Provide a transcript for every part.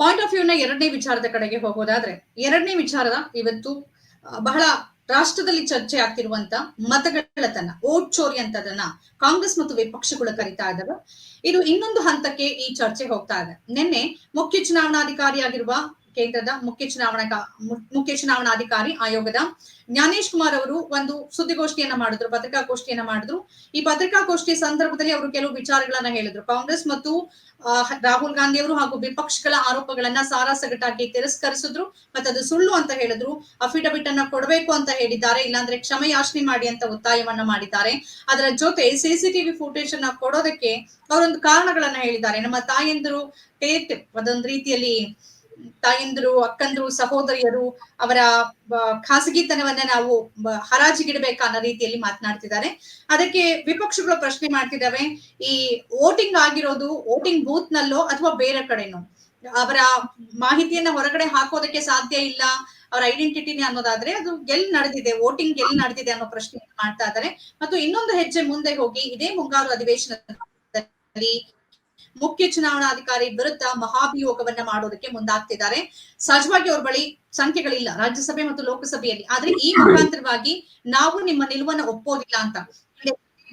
Point of ವ್ಯೂನ ಎರಡನೇ ವಿಚಾರದ ಕಡೆಗೆ ಹೋಗೋದಾದ್ರೆ, ಎರಡನೇ ವಿಚಾರದ ಇವತ್ತು ಬಹಳ ರಾಷ್ಟ್ರದಲ್ಲಿ ಚರ್ಚೆ ಆಗ್ತಿರುವಂತ ಮತಗಳತನ ಓಟ್ ಚೋರಿ ಅಂತದನ್ನ ಕಾಂಗ್ರೆಸ್ ಮತ್ತು ವಿಪಕ್ಷಗಳು ಕರಿತಾ ಇದ್ದಾವೆ. ಇದು ಇನ್ನೊಂದು ಹಂತಕ್ಕೆ ಈ ಚರ್ಚೆ ಹೋಗ್ತಾ ಇದೆ. ನಿನ್ನೆ ಮುಖ್ಯ ಚುನಾವಣಾಧಿಕಾರಿಯಾಗಿರುವ ಕೇಂದ್ರದ ಮುಖ್ಯ ಚುನಾವಣಾ ಮುಖ್ಯ ಚುನಾವಣಾಧಿಕಾರಿ ಆಯೋಗದ ಜ್ಞಾನೇಶ್ ಕುಮಾರ್ ಅವರು ಒಂದು ಸುದ್ದಿಗೋಷ್ಠಿಯನ್ನ ಮಾಡಿದ್ರು, ಪತ್ರಿಕಾಗೋಷ್ಠಿಯನ್ನ ಮಾಡಿದ್ರು. ಈ ಪತ್ರಿಕಾಗೋಷ್ಠಿ ಸಂದರ್ಭದಲ್ಲಿ ಅವರು ಕೆಲವು ವಿಚಾರಗಳನ್ನ ಹೇಳಿದ್ರು. ಕಾಂಗ್ರೆಸ್ ಮತ್ತು ರಾಹುಲ್ ಗಾಂಧಿ ಅವರು ಹಾಗೂ ವಿಪಕ್ಷಗಳ ಆರೋಪಗಳನ್ನ ಸಾರಾಸಗಟಾಗಿ ತಿರಸ್ಕರಿಸಿದ್ರು ಮತ್ತೆ ಅದು ಸುಳ್ಳು ಅಂತ ಹೇಳಿದ್ರು. ಅಫಿಡವಿಟ್ ಅನ್ನ ಕೊಡಬೇಕು ಅಂತ ಹೇಳಿದ್ದಾರೆ, ಇಲ್ಲಾಂದ್ರೆ ಕ್ಷಮೆಯಾಚನೆ ಮಾಡಿ ಅಂತ ಒತ್ತಾಯವನ್ನ ಮಾಡಿದ್ದಾರೆ. ಅದರ ಜೊತೆ ಸಿಸಿಟಿವಿ ಫುಟೇಜ್ ಅನ್ನ ಕೊಡೋದಕ್ಕೆ ಅವರೊಂದು ಕಾರಣಗಳನ್ನ ಹೇಳಿದ್ದಾರೆ. ನಮ್ಮ ತಾಯಂದಿರು ಟೇಟ್ ಅದೊಂದು ರೀತಿಯಲ್ಲಿ ತಾಯಂದಿರು, ಅಕ್ಕಂದ್ರು, ಸಹೋದರಿಯರು ಅವರ ಖಾಸಗಿತನವನ್ನ ನಾವು ಬ- ಹರಾಜಿಗಿಡಬೇಕಾ ಅನ್ನೋ ರೀತಿಯಲ್ಲಿ ಮಾತನಾಡ್ತಿದ್ದಾರೆ. ಅದಕ್ಕೆ ವಿಪಕ್ಷಗಳು ಪ್ರಶ್ನೆ ಮಾಡ್ತಿದ್ದಾವೆ, ಈ ವೋಟಿಂಗ್ ಆಗಿರೋದು ವೋಟಿಂಗ್ ಬೂತ್ ನಲ್ಲೋ ಅಥವಾ ಬೇರೆ ಕಡೆನೋ? ಅವರ ಮಾಹಿತಿಯನ್ನ ಹೊರಗಡೆ ಹಾಕೋದಕ್ಕೆ ಸಾಧ್ಯ ಇಲ್ಲ, ಅವರ ಐಡೆಂಟಿಟಿನೇ ಅನ್ನೋದಾದ್ರೆ ಅದು ಎಲ್ಲಿ ನಡೆದಿದೆ, ವೋಟಿಂಗ್ ಎಲ್ಲಿ ನಡೆದಿದೆ ಅನ್ನೋ ಪ್ರಶ್ನೆ ಮಾಡ್ತಾ ಇದ್ದಾರೆ. ಮತ್ತು ಇನ್ನೊಂದು ಹೆಜ್ಜೆ ಮುಂದೆ ಹೋಗಿ, ಇದೇ ಮುಂಗಾರು ಅಧಿವೇಶನದಲ್ಲಿ ಮುಖ್ಯ ಚುನಾವಣಾಧಿಕಾರಿ ವಿರುದ್ಧ ಮಹಾಭಿಯೋಗವನ್ನ ಮಾಡೋದಕ್ಕೆ ಮುಂದಾಗ್ತಿದ್ದಾರೆ. ಸಹಜವಾಗಿ ಅವ್ರ ಬಳಿ ಸಂಖ್ಯೆಗಳಿಲ್ಲ ರಾಜ್ಯಸಭೆ ಮತ್ತು ಲೋಕಸಭೆಯಲ್ಲಿ. ಆದ್ರೆ ಈ ಮುಖಾಂತರವಾಗಿ ನಾವು ನಿಮ್ಮ ನಿಲುವನ್ನ ಒಪ್ಪೋದಿಲ್ಲ ಅಂತ.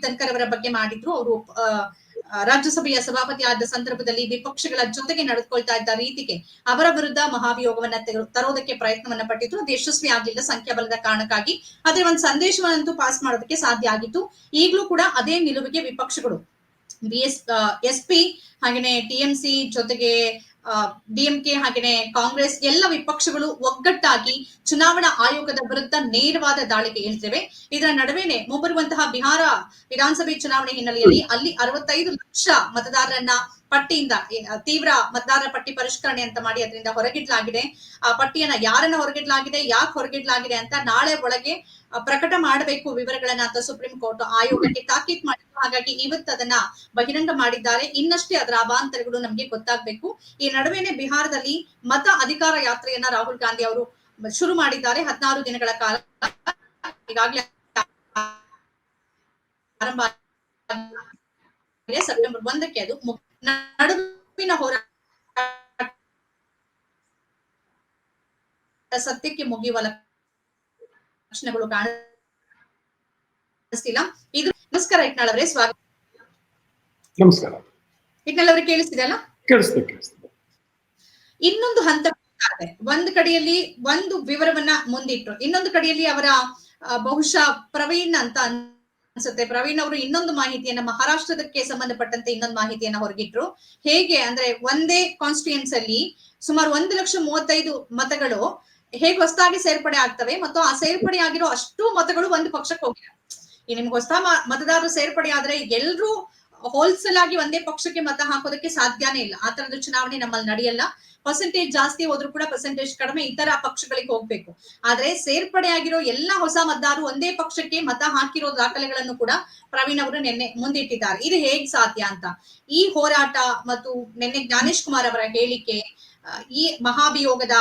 ಧನ್ಕರ್ ಅವರ ಬಗ್ಗೆ ಮಾಡಿದ್ರು, ಅವರು ರಾಜ್ಯಸಭೆಯ ಸಭಾಪತಿ ಆದ ಸಂದರ್ಭದಲ್ಲಿ ವಿಪಕ್ಷಗಳ ಜೊತೆಗೆ ನಡೆದುಕೊಳ್ತಾ ಇದ್ದ ರೀತಿಗೆ ಅವರ ವಿರುದ್ಧ ಮಹಾಭಿಯೋಗವನ್ನ ತರೋದಕ್ಕೆ ಪ್ರಯತ್ನವನ್ನ ಪಟ್ಟಿದ್ರು. ಅದು ಯಶಸ್ವಿ ಆಗ್ಲಿಲ್ಲ ಸಂಖ್ಯಾಬಲದ ಕಾರಣಕ್ಕಾಗಿ. ಆದ್ರೆ ಒಂದು ಸಂದೇಶವನ್ನಂತೂ ಪಾಸ್ ಮಾಡೋದಕ್ಕೆ ಸಾಧ್ಯ ಆಗಿತ್ತು. ಈಗಲೂ ಕೂಡ ಅದೇ ನಿಲುವಿಗೆ ವಿಪಕ್ಷಗಳು ಬಿ ಎಸ್ ಎಸ್ ಪಿ ಜೊತೆಗೆ ಡಿಎಂಕೆ ಹಾಗೇನೆ ಕಾಂಗ್ರೆಸ್ ಎಲ್ಲ ವಿಪಕ್ಷಗಳು ಒಗ್ಗಟ್ಟಾಗಿ ಚುನಾವಣಾ ಆಯೋಗದ ವಿರುದ್ಧ ನೇರವಾದ ದಾಳಿಗೆ ಇಳಿದಿವೆ. ಇದರ ನಡುವೆನೆ ಮುಂಬರುವಂತಹ ಬಿಹಾರ ವಿಧಾನಸಭೆ ಚುನಾವಣೆ ಹಿನ್ನೆಲೆಯಲ್ಲಿ ಅಲ್ಲಿ ಅರವತ್ತೈದು ಲಕ್ಷ ಮತದಾರರನ್ನ ಪಟ್ಟಿಯಿಂದ ತೀವ್ರ ಮತದಾರರ ಪಟ್ಟಿ ಪರಿಷ್ಕರಣೆ ಅಂತ ಮಾಡಿ ಅದರಿಂದ ಹೊರಗಿಡ್ಲಾಗಿದೆ. ಆ ಪಟ್ಟಿಯನ್ನ ಯಾರನ್ನ ಹೊರಗಿಡ್ಲಾಗಿದೆ, ಯಾಕೆ ಹೊರಗಿಡ್ಲಾಗಿದೆ ಅಂತ ನಾಳೆ ಒಳಗೆ ಪ್ರಕಟ ಮಾಡಬೇಕು ವಿವರಗಳನ್ನ ಅಂತ ಸುಪ್ರೀಂ ಕೋರ್ಟ್ ಆಯೋಗಕ್ಕೆ ತಾಕೀತ್ ಮಾಡಿದ್ರು. ಹಾಗಾಗಿ ಇವತ್ತು ಅದನ್ನ ಬಹಿರಂಗ ಮಾಡಿದ್ದಾರೆ. ಇನ್ನಷ್ಟೇ ಅದರ ಅಭಾಂತರಗಳು ನಮ್ಗೆ ಗೊತ್ತಾಗ್ಬೇಕು. ಈ ನಡುವೆನೆ ಬಿಹಾರದಲ್ಲಿ ಮತ ಅಧಿಕಾರ ಯಾತ್ರೆಯನ್ನ ರಾಹುಲ್ ಗಾಂಧಿ ಅವರು ಶುರು ಮಾಡಿದ್ದಾರೆ. ಹದಿನಾರು ದಿನಗಳ ಕಾಲ. ಈಗಾಗಲೇ ಆರಂಭ. ಸೆಪ್ಟೆಂಬರ್ ಒಂದಕ್ಕೆ ಅದು ಮುಗ್- ನಡುವಿನ ಹೋರಾಟ ಸತ್ಯಕ್ಕೆ ಮುಗಿಯುವ ಲಕ್ಷಣಗಳು ಕಾಣಿಸ್ತಿಲ್ಲ. ಇದು ನಮಸ್ಕಾರ ಇಟ್ನಾಳ್ ಅವರೇ ಸ್ವಾಗತ. ನಮಸ್ಕಾರ. ಇಟ್ನಾಳ್ ಅವರೇ ಕೇಳಿಸ್ತಿದೆ ಅಲ್ಲ? ಕೇಳಿಸ್ತದೆ ಇನ್ನೊಂದು ಹಂತ. ಒಂದು ಕಡೆಯಲ್ಲಿ ಒಂದು ವಿವರವನ್ನ ಮುಂದಿಟ್ರು. ಇನ್ನೊಂದು ಕಡೆಯಲ್ಲಿ ಅವರ ಬಹುಶಃ ಪ್ರವೀಣ್ ಅಂತ ಅನ್ಸುತ್ತೆ. ಪ್ರವೀಣ್ ಅವರು ಇನ್ನೊಂದು ಮಾಹಿತಿಯನ್ನ ಮಹಾರಾಷ್ಟ್ರದಕ್ಕೆ ಸಂಬಂಧಪಟ್ಟಂತೆ ಇನ್ನೊಂದು ಮಾಹಿತಿಯನ್ನ ಹೊರಗಿಟ್ರು. ಹೇಗೆ ಅಂದ್ರೆ ಒಂದೇ ಕಾನ್ಸ್ಟಿಟ್ಯೂನ್ಸ್ ಅಲ್ಲಿ ಸುಮಾರು ಒಂದು ಲಕ್ಷ ಮೂವತ್ತೈದು ಮತಗಳು ಹೇಗೆ ಹೊಸದಾಗಿ ಸೇರ್ಪಡೆ ಆಗ್ತವೆ ಮತ್ತು ಆ ಸೇರ್ಪಡೆ ಆಗಿರೋ ಅಷ್ಟು ಮತಗಳು ಒಂದು ಪಕ್ಷಕ್ಕೆ ಹೋಗಿಲ್ಲ. ಈ ನಿಮ್ಗೆ ಹೊಸ ಮತದಾರರು ಸೇರ್ಪಡೆ ಆದ್ರೆ ಎಲ್ರೂ ಹೋಲ್ಸಲ್ ಆಗಿ ಒಂದೇ ಪಕ್ಷಕ್ಕೆ ಮತ ಹಾಕೋದಕ್ಕೆ ಸಾಧ್ಯನೇ ಇಲ್ಲ. ಆ ತರದ ಚುನಾವಣೆ ನಮ್ಮಲ್ಲಿ ನಡೆಯಲ್ಲ. ಪರ್ಸೆಂಟೇಜ್ ಜಾಸ್ತಿ ಹೋದ್ರು ಕೂಡ ಪರ್ಸೆಂಟೇಜ್ ಕಡಿಮೆ ಇತರ ಪಕ್ಷಗಳಿಗೆ ಹೋಗ್ಬೇಕು. ಆದ್ರೆ ಸೇರ್ಪಡೆ ಆಗಿರೋ ಎಲ್ಲಾ ಹೊಸ ಮತದಾರರು ಒಂದೇ ಪಕ್ಷಕ್ಕೆ ಮತ ಹಾಕಿರೋ ದಾಖಲೆಗಳನ್ನು ಕೂಡ ಪ್ರವೀಣ್ ಅವರು ನಿನ್ನೆ ಮುಂದಿಟ್ಟಿದ್ದಾರೆ. ಇದು ಹೇಗ್ ಸಾಧ್ಯ ಅಂತ? ಈ ಹೋರಾಟ ಮತ್ತು ನಿನ್ನೆ ಜ್ಞಾನೇಶ್ ಕುಮಾರ್ ಅವರ ಹೇಳಿಕೆ ಈ ಮಹಾಭಿಯೋಗದ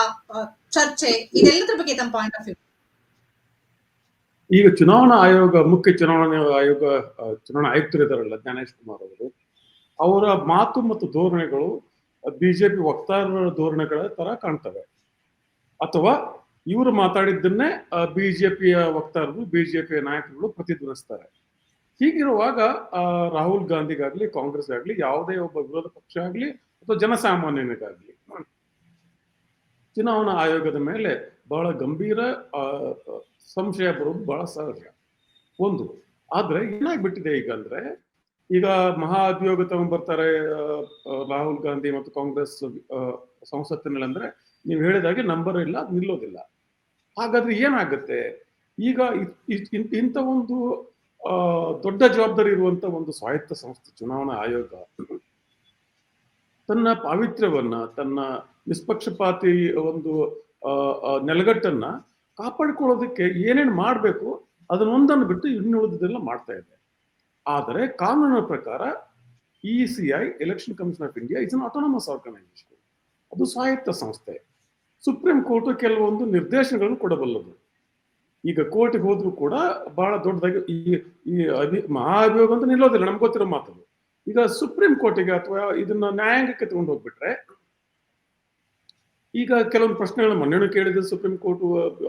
ಚರ್ಚೆ, ಇದೆಲ್ಲದ್ರ ಬಗ್ಗೆ ತಮ್ಮ ಪಾಯಿಂಟ್ ಆಫ್ ವ್ಯೂ ಈಗ ಚುನಾವಣಾ ಆಯೋಗ, ಮುಖ್ಯ ಚುನಾವಣಾ ಆಯೋಗ ಚುನಾವಣಾ ಆಯುಕ್ತರಿದ್ದಾರಲ್ಲ ಜ್ಞಾನೇಶ್ ಕುಮಾರ್ ಅವರು, ಅವರ ಮಾತು ಮತ್ತು ಧೋರಣೆಗಳು ಬಿಜೆಪಿ ವಕ್ತಾರ ಧೋರಣೆಗಳ ತರ ಕಾಣ್ತವೆ. ಅಥವಾ ಇವರು ಮಾತಾಡಿದ್ದನ್ನೇ ಬಿಜೆಪಿಯ ವಕ್ತಾರರು, ಬಿಜೆಪಿಯ ನಾಯಕರುಗಳು ಪ್ರತಿಧ್ವನಿಸ್ತಾರೆ. ಹೀಗಿರುವಾಗ ರಾಹುಲ್ ಗಾಂಧಿಗಾಗ್ಲಿ ಕಾಂಗ್ರೆಸ್ ಆಗ್ಲಿ ಯಾವುದೇ ಒಬ್ಬ ವಿರೋಧ ಪಕ್ಷ ಆಗ್ಲಿ, ಅಥವಾ ಜನಸಾಮಾನ್ಯನಿಗಾಗ್ಲಿ, ಚುನಾವಣಾ ಆಯೋಗದ ಮೇಲೆ ಬಹಳ ಗಂಭೀರ ಸಂಶಯ ಬರೋದು ಬಹಳ ಸಹಜ. ಒಂದು, ಆದ್ರೆ ಏನಾಗ್ಬಿಟ್ಟಿದೆ ಈಗ ಅಂದ್ರೆ ಈಗ ಮಹಾ ಅಭಿಯೋಗ ತಗೊಂಡ್ಬರ್ತಾರೆ ರಾಹುಲ್ ಗಾಂಧಿ ಮತ್ತು ಕಾಂಗ್ರೆಸ್ ಸಂಸತ್ತಿನಲ್ಲಿ ಅಂದ್ರೆ ನೀವು ಹೇಳಿದಾಗೆ ನಂಬರ್ ಇಲ್ಲ ನಿಲ್ಲೋದಿಲ್ಲ. ಹಾಗಾದ್ರೆ ಏನಾಗುತ್ತೆ? ಈಗ ಇ- ಇ- ಇಂಥ ಒಂದು ದೊಡ್ಡ ಜವಾಬ್ದಾರಿ ಇರುವಂತ ಒಂದು ಸ್ವಾಯತ್ತ ಸಂಸ್ಥೆ ಚುನಾವಣಾ ಆಯೋಗ ತನ್ನ ಪಾವಿತ್ರ್ಯವನ್ನ, ತನ್ನ ನಿಷ್ಪಕ್ಷಪಾತಿ ಒಂದು ನೆಲಗಟ್ಟನ್ನ ಕಾಪಾಡಿಕೊಳ್ಳೋದಕ್ಕೆ ಏನೇನು ಮಾಡಬೇಕು, ಅದನ್ನೊಂದನ್ನು ಬಿಟ್ಟು ಇನ್ನುಳಿದೆಲ್ಲ ಮಾಡ್ತಾ ಇದೆ. ಆದರೆ ಕಾನೂನಿನ ಪ್ರಕಾರ E C I election commission of India is an autonomous organisation ಅದು ಸ್ವಾಯತ್ತ ಸಂಸ್ಥೆ. ಸುಪ್ರೀಂ ಕೋರ್ಟ್ ಕೆಲವೊಂದು ನಿರ್ದೇಶನಗಳನ್ನು ಕೊಡಬಲ್ಲದು. ಈಗ ಕೋರ್ಟ್ಗೆ ಹೋದ್ರು ಕೂಡ ಬಹಳ ದೊಡ್ಡದಾಗಿ ಈ ಈ ಅಭಿ, ಮಹಾಭಿಯೋಗ ಅಂತ ನಿಲ್ಲೋದಿಲ್ಲ, ನಮ್ಗೆ ಗೊತ್ತಿರೋ ಮಾತು ಈಗ ಸುಪ್ರೀಂ ಕೋರ್ಟಿಗೆ ಅಥವಾ ಇದನ್ನ ನ್ಯಾಯಾಂಗಕ್ಕೆ ತಗೊಂಡು ಹೋಗ್ಬಿಟ್ರೆ, ಈಗ ಕೆಲವೊಂದು ಪ್ರಶ್ನೆಗಳನ್ನ ಮನ್ನಣೆ ಕೇಳಿದೆ ಸುಪ್ರೀಂ ಕೋರ್ಟ್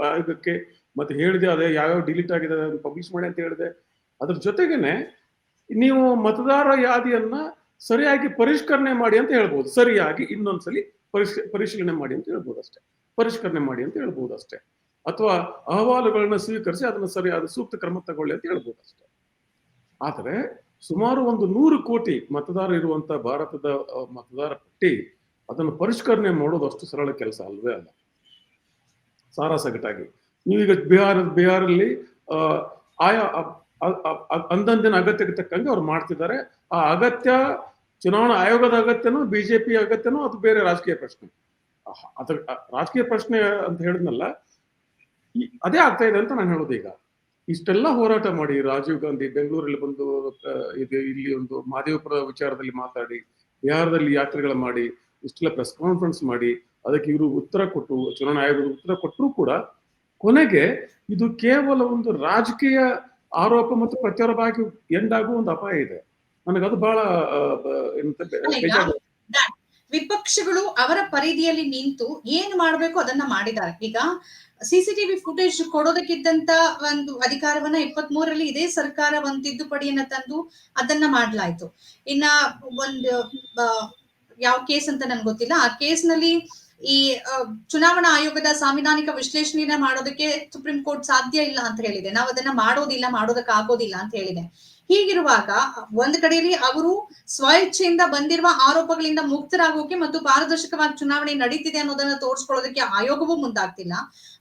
ಆಯೋಗಕ್ಕೆ, ಮತ್ತೆ ಹೇಳಿದೆ, ಅದೇ ಯಾವ್ಯಾವ ಡಿಲೀಟ್ ಆಗಿದೆ ಪಬ್ಲಿಷ್ ಮಾಡಿ ಅಂತ ಹೇಳಿದೆ. ಅದ್ರ ಜೊತೆಗೇನೆ ನೀವು ಮತದಾರ ಯಾದಿಯನ್ನ ಸರಿಯಾಗಿ ಪರಿಷ್ಕರಣೆ ಮಾಡಿ ಅಂತ ಹೇಳ್ಬೋದು. ಸರಿಯಾಗಿ ಇನ್ನೊಂದ್ಸಲಿ ಪರಿಶ್, ಪರಿಶೀಲನೆ ಮಾಡಿ ಅಂತ ಹೇಳ್ಬೋದು ಅಷ್ಟೇ. ಪರಿಷ್ಕರಣೆ ಮಾಡಿ ಅಂತ ಹೇಳ್ಬೋದು ಅಷ್ಟೇ. ಅಥವಾ ಅಹವಾಲುಗಳನ್ನ ಸ್ವೀಕರಿಸಿ ಅದನ್ನ ಸರಿಯಾದ ಸೂಕ್ತ ಕ್ರಮ ತಗೊಳ್ಳಿ ಅಂತ ಹೇಳ್ಬೋದು ಅಷ್ಟೇ. ಆದರೆ ಸುಮಾರು ಒಂದು ನೂರು ಕೋಟಿ ಮತದಾರ ಇರುವಂತ ಭಾರತದ ಮತದಾರ ಪಟ್ಟಿ ಅದನ್ನು ಪರಿಷ್ಕರಣೆ ಮಾಡೋದು ಅಷ್ಟು ಸರಳ ಕೆಲಸ ಅಲ್ವೇ ಅಲ್ಲ. ಸಾರಾಸಗಟಾಗಿ. ನೀವೀಗ ಬಿಹಾರ, ಬಿಹಾರಲ್ಲಿ ಆಯಾ ಅಂದಂದಿನ ಅಗತ್ಯಕ್ಕೆ ತಕ್ಕಂಗೆ ಅವ್ರು ಮಾಡ್ತಿದ್ದಾರೆ. ಆ ಅಗತ್ಯ, ಚುನಾವಣಾ ಆಯೋಗದ ಅಗತ್ಯನೋ, ಬಿಜೆಪಿ ಅಗತ್ಯನೋ, ಅದು ಬೇರೆ ರಾಜಕೀಯ ಪ್ರಶ್ನೆ. ಅದ್ರ ರಾಜಕೀಯ ಪ್ರಶ್ನೆ ಅಂತ ಹೇಳಿದ್ನಲ್ಲ ಅದೇ ಆಗ್ತಾ ಇದೆ ಅಂತ ನಾನು ಹೇಳೋದು ಈಗ. ಇಷ್ಟೆಲ್ಲ ಹೋರಾಟ ಮಾಡಿ ರಾಜೀವ್ ಗಾಂಧಿ ಬೆಂಗಳೂರಲ್ಲಿ ಬಂದು ಇದು ಇಲ್ಲಿ ಒಂದು ಮಹದೇವಪುರ ವಿಚಾರದಲ್ಲಿ ಮಾತಾಡಿ, ಬಿಹಾರದಲ್ಲಿ ಯಾತ್ರೆಗಳ ಮಾಡಿ, ಇಷ್ಟೆಲ್ಲ ಪ್ರೆಸ್ ಕಾನ್ಫರೆನ್ಸ್ ಮಾಡಿ, ಅದಕ್ಕೆ ಇವರು ಉತ್ತರ ಕೊಟ್ಟು, ಚುನಾವಣಾ ಆಯೋಗದ ಉತ್ತರ ಕೊಟ್ಟರು ಕೂಡ ಕೊನೆಗೆ ಇದು ಕೇವಲ ಒಂದು ರಾಜಕೀಯ ಆರೋಪ ಮತ್ತು ಪ್ರಚಾರವಾಗಿ ಎಂಡ್ ಆಗುವ ಒಂದು ಅಪಾಯ ಇದೆ. ನನಗದು ಬಹಳ. ವಿಪಕ್ಷಗಳು ಅವರ ಪರಿಧಿಯಲ್ಲಿ ನಿಂತು ಏನ್ ಮಾಡಬೇಕು ಅದನ್ನ ಮಾಡಿದ್ದಾರೆ. ಈಗ ಸಿಸಿಟಿವಿ ಫುಟೇಜ್ ಕೊಡೋದಕ್ಕಿದ್ದಂತ ಒಂದು ಅಧಿಕಾರವನ್ನ ಇಪ್ಪತ್ತ್ ಮೂರರಲ್ಲಿ ಇದೇ ಸರ್ಕಾರ ಒಂದು ತಿದ್ದುಪಡಿಯನ್ನ ತಂದು ಅದನ್ನ ಮಾಡ್ಲಾಯ್ತು. ಇನ್ನ ಒಂದು ಯಾವ ಕೇಸ್ ಅಂತ ನನ್ಗೆ ಗೊತ್ತಿಲ್ಲ. ಆ ಕೇಸ್ನಲ್ಲಿ ಈ ಚುನಾವಣಾ ಆಯೋಗದ ಸಾಂವಿಧಾನಿಕ ವಿಶ್ಲೇಷಣೆಯನ್ನ ಮಾಡೋದಕ್ಕೆ ಸುಪ್ರೀಂ ಕೋರ್ಟ್ ಸಾಧ್ಯ ಇಲ್ಲ ಅಂತ ಹೇಳಿದೆ. ನಾವು ಅದನ್ನ ಮಾಡೋದಿಲ್ಲ ಮಾಡೋದಕ್ಕೆ ಆಗೋದಿಲ್ಲ ಅಂತ ಹೇಳಿದೆ. ಹೀಗಿರುವಾಗ ಒಂದ್ ಕಡೆಯಲ್ಲಿ ಅವರು ಸ್ವಇಚ್ಛೆಯಿಂದ ಬಂದಿರುವ ಆರೋಪಗಳಿಂದ ಮುಕ್ತರಾಗೋಕೆ ಮತ್ತು ಪಾರದರ್ಶಕವಾಗಿ ಚುನಾವಣೆ ನಡೀತಿದೆ ಅನ್ನೋದನ್ನ ತೋರಿಸ್ಕೊಳ್ಳೋದಕ್ಕೆ ಆಯೋಗವೂ ಮುಂದಾಗ್ತಿಲ್ಲ.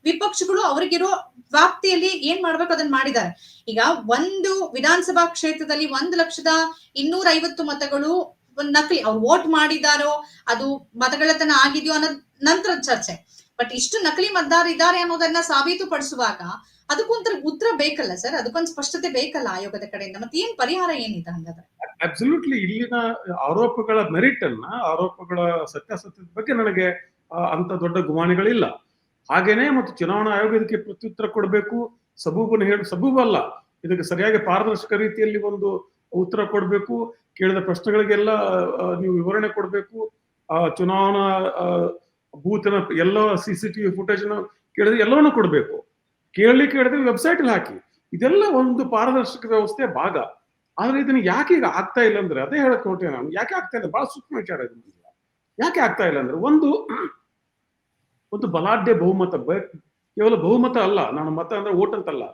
ವಿಪಕ್ಷಗಳು ಅವರಿಗಿರೋ ವ್ಯಾಪ್ತಿಯಲ್ಲಿ ಏನ್ ಮಾಡ್ಬೇಕು ಅದನ್ನ ಮಾಡಿದ್ದಾರೆ. ಈಗ ಒಂದು ವಿಧಾನಸಭಾ ಕ್ಷೇತ್ರದಲ್ಲಿ ಒಂದು ಲಕ್ಷದ ಇನ್ನೂರ ಐವತ್ತು ಮತಗಳು ನಕಲಿ, ಅವ್ರು ವೋಟ್ ಮಾಡಿದಾರೋ ಅದು ಮತಗಳತನ ಆಗಿದೆಯೋ ಅನ್ನೋದ್ ನಂತರ ಚರ್ಚೆ. ಬಟ್ ಇಷ್ಟು ನಕಲಿ ಮತದಾರ ಇದ್ದಾರೆ ಅನ್ನೋದನ್ನ ಸಾಬೀತುಪಡಿಸುವಾಗ ಅದಕ್ಕೊಂಥರ ಉತ್ತರ ಬೇಕಲ್ಲ ಸರ್ ಅದಕ್ಕೊಂದು ಸ್ಪಷ್ಟತೆ ಬೇಕಲ್ಲ ಆಯೋಗದ ಕಡೆಯಿಂದ? ಮತ್ತೆ ಏನ್ ಪರಿಹಾರ ಏನಿದೆ ಹಂಗಾದ್ರೆ? ಅಬ್ಸಲ್ಯೂಟ್ಲಿ ಇಲ್ಲಿನ ಆರೋಪಗಳ ಮೆರಿಟ್ ಅನ್ನ, ಆರೋಪಗಳ ಸತ್ಯಾಸತ್ಯದ ಬಗ್ಗೆ ನನಗೆ ಅಂತ ದೊಡ್ಡ ಗುಮಾನಿಗಳಿಲ್ಲ ಹಾಗೇನೆ ಮತ್ತು ಚುನಾವಣಾ ಆಯೋಗ ಇದಕ್ಕೆ ಪ್ರತ್ಯುತ್ತರ ಕೊಡಬೇಕು, ಸಬೂಬನ್ನು ಹೇಳಿ ಸಬೂಬಲ್ಲ ಇದಕ್ಕೆ ಸರಿಯಾಗಿ ಪಾರದರ್ಶಕ ರೀತಿಯಲ್ಲಿ ಒಂದು ಉತ್ತರ ಕೊಡಬೇಕು, ಕೇಳಿದ ಪ್ರಶ್ನೆಗಳಿಗೆಲ್ಲ ನೀವು ವಿವರಣೆ ಕೊಡಬೇಕು ಚುನಾವಣಾ ಬೂತಿನ ಎಲ್ಲ ಸಿ ಸಿ ಟಿವಿ ಫುಟೇಜ್ ಕೇಳಿದ್ರೆ ಎಲ್ಲವನ್ನೂ ಕೊಡಬೇಕು. ಕೇಳಿ ಕೇಳಿದ್ರೆ ವೆಬ್ಸೈಟ್ ಅಲ್ಲಿ ಹಾಕಿ. ಇದೆಲ್ಲ ಒಂದು ಪಾರದರ್ಶಕ ವ್ಯವಸ್ಥೆ ಭಾಗ. ಆದ್ರೆ ಇದನ್ನ ಯಾಕೆ ಈಗ ಆಗ್ತಾ ಇಲ್ಲ ಅಂದ್ರೆ, ಅದೇ ಹೇಳಕ್ ಹೊರಟೆ ನಾನು, ಯಾಕೆ ಆಗ್ತಾ ಇಲ್ಲ? ಬಹಳ ಸೂಕ್ಷ್ಮ ವಿಚಾರ ಯಾಕೆ ಆಗ್ತಾ ಇಲ್ಲ ಅಂದ್ರೆ, ಒಂದು ಒಂದು ಬಲಾಢ್ಯ ಬಹುಮತ ಕೇವಲ ಬಹುಮತ ಅಲ್ಲ, ನಾನು ಮತ ಅಂದ್ರೆ ಓಟ್ ಅಂತಲ್ಲ,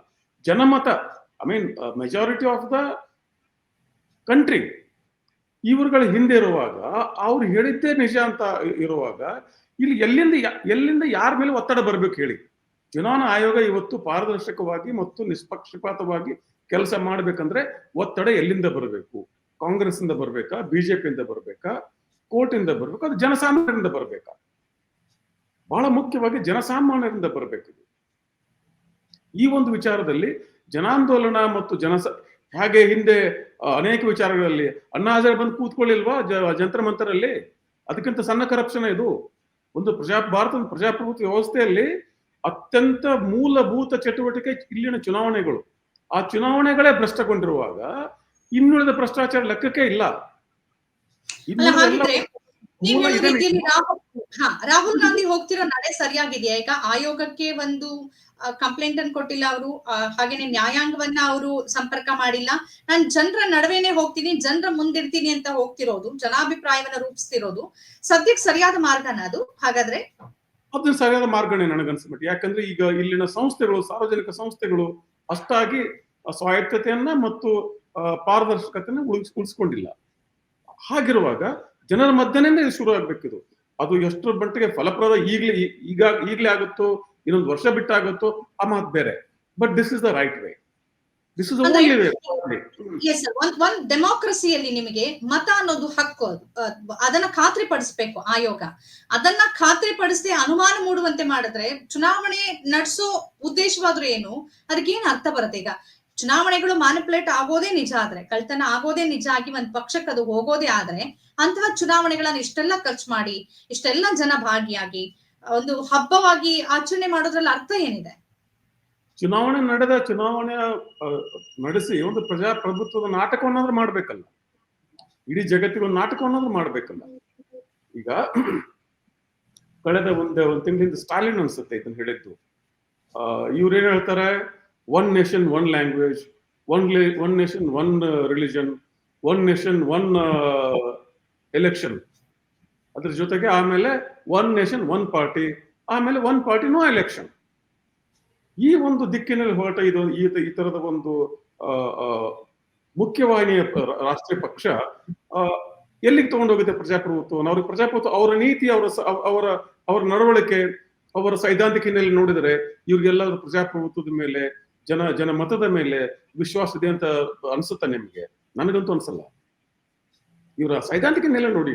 ಜನಮತ I mean majority of the country ಇವರುಗಳ ಹಿಂದೆ ಇರುವಾಗ, ಅವ್ರು ಹೇಳಿದ್ದೇ ನಿಜ ಅಂತ ಇರುವಾಗ, ಇಲ್ಲಿ ಎಲ್ಲಿಂದ ಎಲ್ಲಿಂದ ಯಾರ ಮೇಲೆ ಒತ್ತಡ ಬರಬೇಕು ಹೇಳಿ? ಚುನಾವಣಾ ಆಯೋಗ ಇವತ್ತು ಪಾರದರ್ಶಕವಾಗಿ ಮತ್ತು ನಿಷ್ಪಕ್ಷಪಾತವಾಗಿ ಕೆಲಸ ಮಾಡ್ಬೇಕಂದ್ರೆ ಒತ್ತಡ ಎಲ್ಲಿಂದ ಬರಬೇಕು? ಕಾಂಗ್ರೆಸ್ ಇಂದ ಬರ್ಬೇಕಾ? ಬಿಜೆಪಿಯಿಂದ ಬರ್ಬೇಕಾ? ಕೋರ್ಟ್ ಇಂದ ಬರ್ಬೇಕಾ? ಅದು ಜನಸಾಮಾನ್ಯರಿಂದ ಬರ್ಬೇಕಾ? ಬಹಳ ಮುಖ್ಯವಾಗಿ ಜನಸಾಮಾನ್ಯರಿಂದ ಬರ್ಬೇಕು ಈ ಒಂದು ವಿಚಾರದಲ್ಲಿ ಜನಾಂದೋಲನ ಮತ್ತು ಜನಸ ಹಾಗೆ ಹಿಂದೆ ಅನೇಕ ವಿಚಾರಗಳಲ್ಲಿ ಅಣ್ಣಾ ಹಜಾರೆ ಬಂದು ಕೂತ್ಕೊಳ್ಳಿಲ್ವಾ ಜಂತ್ರ ಮಂತರಲ್ಲಿ ಅದಕ್ಕಿಂತ ಸಣ್ಣ ಕರಪ್ಷನ್ ಇದು? ಒಂದು ಪ್ರಜಾ ಭಾರತದ ಪ್ರಜಾಪ್ರಭುತ್ವ ವ್ಯವಸ್ಥೆಯಲ್ಲಿ ಅತ್ಯಂತ ಮೂಲಭೂತ ಚಟುವಟಿಕೆ ಇಲ್ಲಿನ ಚುನಾವಣೆಗಳು. ಆ ಚುನಾವಣೆಗಳೇ ಭ್ರಷ್ಟಗೊಂಡಿರುವಾಗ ಇನ್ನುಳಿದ ಭ್ರಷ್ಟಾಚಾರ ಲೆಕ್ಕಕ್ಕೆ ಇಲ್ಲ. ಹಾ ರಾಹುಲ್ ಗಾಂಧಿ ಹೋಗ್ತಿರೋ ನಡೆ ಸರಿಯಾಗಿದೆಯಾ? ಈಗ ಆಯೋಗಕ್ಕೆ ಒಂದು ಕಂಪ್ಲೇಂಟ್ ಅನ್ನು ಕೊಟ್ಟಿಲ್ಲ ಅವರು ಹಾಗೇನೆ ನ್ಯಾಯಾಂಗವನ್ನ ಅವರು ಸಂಪರ್ಕ ಮಾಡಿಲ್ಲ. ನಾನು ಜನರ ನಡುವೆನೆ ಹೋಗ್ತೀನಿ ಜನರ ಮುಂದಿಡ್ತೀನಿ ಅಂತ ಹೋಗ್ತಿರೋದು ಜನಾಭಿಪ್ರಾಯವನ್ನ ರೂಪಿಸ್ತಿರೋದು. ಸದ್ಯಕ್ಕೆ ಸರಿಯಾದ ಮಾರ್ಗನ ಅದು ಹಾಗಾದ್ರೆ? ಅದು ಸರಿಯಾದ ಮಾರ್ಗನೇ ನನಗನ್ಸ್ಬಿಟ್ಟು ಯಾಕಂದ್ರೆ ಈಗ ಇಲ್ಲಿನ ಸಂಸ್ಥೆಗಳು ಸಾರ್ವಜನಿಕ ಸಂಸ್ಥೆಗಳು ಅಷ್ಟಾಗಿ ಸ್ವಾಯತ್ತತೆಯನ್ನ ಮತ್ತು ಪಾರದರ್ಶಕತೆಯನ್ನ ಉಳಿಸ್ ಉಳಿಸ್ಕೊಂಡಿಲ್ಲ. ಹಾಗಿರುವಾಗ ಜನರ ಮಧ್ಯನೇ ಶುರು ಆಗ್ಬೇಕಿದು. ಅದು ಎಷ್ಟು ಮಟ್ಟಿಗೆ ಫಲಪ್ರದ ಈಗ್ಲೇ ಈಗ ಈಗಲೇ ಆಗುತ್ತೋ ಇನ್ನೊಂದು ವರ್ಷ ಬಿಟ್ಟಾಗುತ್ತೋ ಆ ಮಾತು ಬೇರೆ. But this is the right way this is as ಒಂದ್ ಒಂದ್ ಡೆಮೋಕ್ರಸಿಯಲ್ಲಿ ನಿಮಗೆ ಮತ ಅನ್ನೋದು ಹಕ್ಕು ಅದು. ಅದನ್ನ ಖಾತ್ರಿ ಪಡಿಸ್ಬೇಕು ಆಯೋಗ ಅದನ್ನ ಖಾತ್ರಿ ಪಡಿಸದೆ ಅನುಮಾನ ಮೂಡುವಂತೆ ಮಾಡಿದ್ರೆ ಚುನಾವಣೆ ನಡೆಸೋ ಉದ್ದೇಶವಾದ್ರೂ ಏನು ಅದಕ್ಕೇನ್ ಅರ್ಥ ಬರುತ್ತೆ ಈಗ? ಚುನಾವಣೆಗಳು ಮ್ಯಾನಿಪುಲೇಟ್ ಆಗೋದೇ ನಿಜ ಆದ್ರೆ ಕಳ್ತನ ಆಗೋದೇ ನಿಜ ಆಗಿ ಒಂದ್ ಪಕ್ಷಕ್ಕೆ ಅದು ಹೋಗೋದೇ ಆದ್ರೆ ಅಂತಹ ಚುನಾವಣೆಗಳನ್ನ ಇಷ್ಟೆಲ್ಲ ಖರ್ಚು ಮಾಡಿ, ಇಷ್ಟೆಲ್ಲ ಜನ ಭಾಗಿಯಾಗಿ, ಒಂದು ಹಬ್ಬವಾಗಿ ಆಚರಣೆ ಮಾಡೋದ್ರಲ್ಲಿ ಅರ್ಥ ಏನಿದೆ? ಚುನಾವಣೆ ನಡೆದ ಚುನಾವಣೆ ನಡೆಸಿ ಒಂದು ಪ್ರಜಾಪ್ರಭುತ್ವದ ನಾಟಕವನ್ನಾದ್ರೂ ಮಾಡ್ಬೇಕಲ್ಲ. ಇಡೀ ಜಗತ್ತಿಗೆ ಒಂದು ನಾಟಕವನ್ನಾದ್ರೂ ಮಾಡ್ಬೇಕಲ್ಲ. ಈಗ ಕಳೆದ ಒಂದು ಒಂದು ತಿಂಗಳಿಂದ ಸ್ಟಾಲಿನ್ ಅನ್ಸುತ್ತೆ ಇದನ್ನ ಹೇಳಿದ್ದು. ಇವ್ರೇನ್ ಹೇಳ್ತಾರೆ? One nation one language one one nation one religion one nation one election ಅದ್ರ ಜೊತೆಗೆ ಆಮೇಲೆ ಒನ್ ನೇಷನ್ ಒನ್ ಪಾರ್ಟಿ ಆಮೇಲೆ ಒನ್ ಪಾರ್ಟಿ ನೋ ಎಲೆಕ್ಷನ್ ಈ ಒಂದು ದಿಕ್ಕಿನಲ್ಲಿ ಹೊರಟ ಇದು ಈ ತರದ ಒಂದು ಮುಖ್ಯವಾಹಿನಿಯ ರಾಷ್ಟ್ರೀಯ ಪಕ್ಷ ಎಲ್ಲಿಗೆ ತಗೊಂಡೋಗುತ್ತೆ ಪ್ರಜಾಪ್ರಭುತ್ವವನ್ನು ಅವ್ರಿಗೆ ಪ್ರಜಾಪ್ರಭುತ್ವ ಅವರ ನೀತಿ, ಅವರ ಅವರ ಅವರ ನಡವಳಿಕೆ, ಅವರ ಸೈದ್ಧಾಂತಿಕ ಹಿನ್ನೆಲೆ ನೋಡಿದರೆ ಇವ್ರಿಗೆಲ್ಲ ಪ್ರಜಾಪ್ರಭುತ್ವದ ಮೇಲೆ, ಜನ ಜನ ಮತದ ಮೇಲೆ ವಿಶ್ವಾಸ ಇದೆ ಅಂತ ಅನ್ಸುತ್ತಾ ನಿಮ್ಗೆ? ನನಗಂತೂ ಅನ್ಸಲ್ಲ. ಇವರ ಸೈದ್ಧಾಂತಿಕ ನೆಲೆ ನೋಡಿ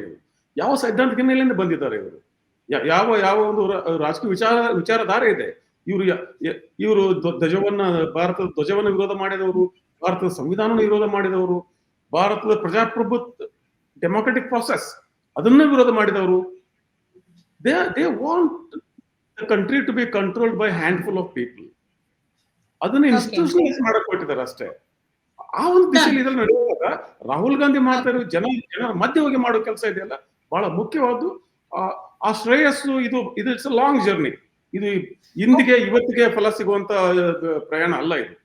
ಯಾವ ಸೈದ್ಧಾಂತಿಕ ನೆಲೆಯಿಂದ ಬಂದಿದ್ದಾರೆ ಇವರು? ಯಾವ ಯಾವ ಒಂದು ರಾಜಕೀಯ ವಿಚಾರ ವಿಚಾರಧಾರೆ ಇದೆ? ಇವರು ಇವರು ಧ್ವಜವನ್ನ ಭಾರತದ ಧ್ವಜವನ್ನ ವಿರೋಧ ಮಾಡಿದವರು ಭಾರತದ ಸಂವಿಧಾನವನ್ನು ವಿರೋಧ ಮಾಡಿದವರು ಭಾರತದ ಪ್ರಜಾಪ್ರಭುತ್ವ ಡೆಮೋಕ್ರೆಟಿಕ್ ಪ್ರಾಸೆಸ್ ಅದನ್ನ ವಿರೋಧ ಮಾಡಿದವರು. They they want the country to be controlled by handful of people. ಅದನ್ನ ಇನ್ಸ್ಟಿಟ್ಯೂಷನ್ ಇನ್ಸ್ಟಿಟ್ಯೂಷನಲೈಸ್ ಮಾಡಕ್ ಕೊಟ್ಟಿದ್ದಾರೆ ಅಷ್ಟೇ. ಆ ಒಂದು ದಿಶೆಯಲ್ಲಿ ಇದ್ರಲ್ಲಿ ನಡೆಯುವಾಗ ರಾಹುಲ್ ಗಾಂಧಿ ಮಾಡ್ತಾ ಇರೋ ಜನ ಜನರ ಮಧ್ಯ ಹೋಗಿ ಮಾಡೋ ಕೆಲಸ ಇದೆಯಲ್ಲ, ಬಹಳ ಮುಖ್ಯವಾದ್ದು. ಆ- ಶ್ರೇಯಸ್ಸು ಇದು ಇದು ಇಟ್ಸ್ ಲಾಂಗ್ ಜರ್ನಿ ಇದು ಇಂದಿಗೆ ಇವತ್ತಿಗೆ ಫಲ ಸಿಗುವಂತ ಪ್ರಯಾಣ ಅಲ್ಲ ಇದು.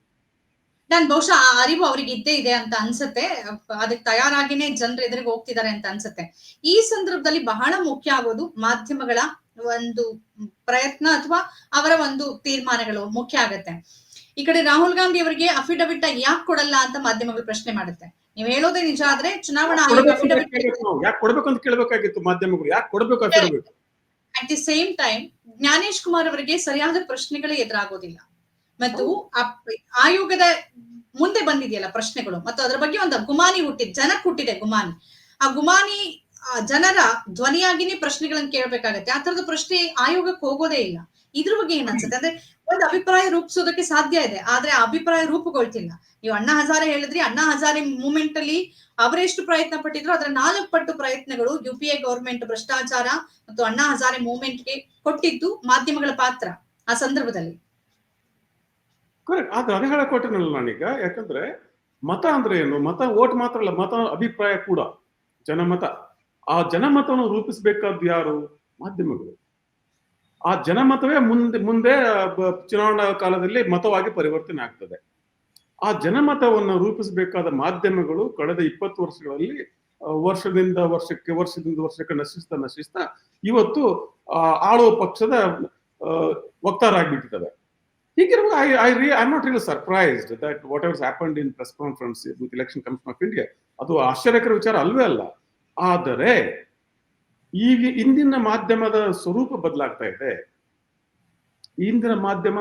ನನ್ ಬಹುಶಃ ಆ ಅರಿವು ಅವ್ರಿಗೆ ಇದ್ದೇ ಇದೆ ಅಂತ ಅನ್ಸುತ್ತೆ. ಅದಕ್ಕೆ ತಯಾರಾಗಿನೇ ಜನರು ಎದುರಿಗೆ ಹೋಗ್ತಿದ್ದಾರೆ ಅಂತ ಅನ್ಸುತ್ತೆ. ಈ ಸಂದರ್ಭದಲ್ಲಿ ಬಹಳ ಮುಖ್ಯ ಆಗೋದು ಮಾಧ್ಯಮಗಳ ಒಂದು ಪ್ರಯತ್ನ ಅಥವಾ ಅವರ ಒಂದು ತೀರ್ಮಾನಗಳು ಮುಖ್ಯ ಆಗತ್ತೆ. ಈ ಕಡೆ ರಾಹುಲ್ ಗಾಂಧಿ ಅವರಿಗೆ ಅಫಿಡವಿಟ್ ಯಾಕೆ ಕೊಡಲ್ಲ ಅಂತ ಮಾಧ್ಯಮಗಳು ಪ್ರಶ್ನೆ ಮಾಡುತ್ತೆ. ನೀವು ಹೇಳೋದೇ ನಿಜ ಆದ್ರೆ ಚುನಾವಣಾ ಆಯೋಗ ಅಫಿಡವಿಟ್. ಯಾಕೆ ಕೊಡ್ಬೇಕು ಅಂತ ಕೇಳಬೇಕಾಗಿತ್ತು ಮಾಧ್ಯಮಗಳು? ಯಾಕೆ ಕೊಡಬೇಕು affidavit at the same time Gyanesh Kumar ಅವರಿಗೆ ಸರಿಯಾದ ಪ್ರಶ್ನೆಗಳೇ ಎದುರಾಗೋದಿಲ್ಲ. ಮತ್ತು ಆಯೋಗದ ಮುಂದೆ ಬಂದಿದೆಯಲ್ಲ ಪ್ರಶ್ನೆಗಳು ಮತ್ತು ಅದರ ಬಗ್ಗೆ ಒಂದು ಗುಮಾನಿ ಹುಟ್ಟಿದೆ ಜನಕ್ಕೆ ಹುಟ್ಟಿದೆ ಗುಮಾನಿ. ಆ ಗುಮಾನಿ ಜನರ ಧ್ವನಿಯಾಗಿನೇ ಪ್ರಶ್ನೆಗಳನ್ನ ಕೇಳಬೇಕಾಗತ್ತೆ. ಆ ತರದ ಪ್ರಶ್ನೆ ಆಯೋಗಕ್ಕೆ ಹೋಗೋದೇ ಇಲ್ಲ. ಇದ್ರ ಬಗ್ಗೆ ಏನ್ ಅನ್ಸುತ್ತೆ? ಅಂದ್ರೆ ಒಂದು ಅಭಿಪ್ರಾಯ ರೂಪಿಸೋದಕ್ಕೆ ಸಾಧ್ಯ ಇದೆ. ಆದ್ರೆ ಅಭಿಪ್ರಾಯ ರೂಪುಗೊಳ್ತಿಲ್ಲ. ನೀವು ಅಣ್ಣಾ ಹಜಾರೆ ಹೇಳಿದ್ರಿ, ಅಣ್ಣಾ ಹಜಾರೆ ಮೂಮೆಂಟ್ ಅಲ್ಲಿ ಅವರೆಷ್ಟು ಪ್ರಯತ್ನ ಪಟ್ಟಿದ್ರು, ಅದರ ನಾಲ್ಕು ಪಟ್ಟು ಪ್ರಯತ್ನಗಳು ಯು ಪಿ ಎ ಗವರ್ಮೆಂಟ್ ಭ್ರಷ್ಟಾಚಾರ ಮತ್ತು ಅಣ್ಣಾ ಹಜಾರೆ ಗೆ ಕೊಟ್ಟಿದ್ದು ಮಾಧ್ಯಮಗಳ ಪಾತ್ರ ಆ ಸಂದರ್ಭದಲ್ಲಿ. ಅದೇ ಹೇಳಕ್ ಕೊಟ್ಟಿನಲ್ಲ ನಾನೀಗ. ಯಾಕಂದ್ರೆ ಮತ ಅಂದ್ರೆ ಏನು? ಮತ ಓಟ್ ಮಾತ್ರ ಅಲ್ಲ, ಮತ ಅಭಿಪ್ರಾಯ ಕೂಡ. ಜನಮತ. ಆ ಜನಮತವನ್ನು ರೂಪಿಸಬೇಕಾದ್ದು ಯಾರು? ಮಾಧ್ಯಮಗಳು. ಆ ಜನಮತವೇ ಮುಂದೆ ಮುಂದೆ ಚುನಾವಣಾ ಕಾಲದಲ್ಲಿ ಮತವಾಗಿ ಪರಿವರ್ತನೆ ಆಗ್ತದೆ. ಆ ಜನಮತವನ್ನು ರೂಪಿಸಬೇಕಾದ ಮಾಧ್ಯಮಗಳು ಕಳೆದ ಇಪ್ಪತ್ತು ವರ್ಷಗಳಲ್ಲಿ ವರ್ಷದಿಂದ ವರ್ಷಕ್ಕೆ ವರ್ಷದಿಂದ ವರ್ಷಕ್ಕೆ ನಶಿಸ್ತಾ ನಶಿಸ್ತಾ ಇವತ್ತು ಆಳುವ ಪಕ್ಷದ ವಕ್ತಾರ ಆಗಿಬಿಟ್ಟಿದ್ದಾವೆ ಹೀಗಿರುವಾಗ I I re I not real surprised that whatever's happened in press conference with election commission of India ಅದು ಆಶ್ಚರ್ಯಕರ ವಿಚಾರ ಅಲ್ವೇ ಅಲ್ಲ. ಆದರೆ ಈಗ ಇಂದಿನ ಮಾಧ್ಯಮದ ಸ್ವರೂಪ ಬದಲಾಗ್ತಾ ಇದೆ. ಇಂದಿನ ಮಾಧ್ಯಮ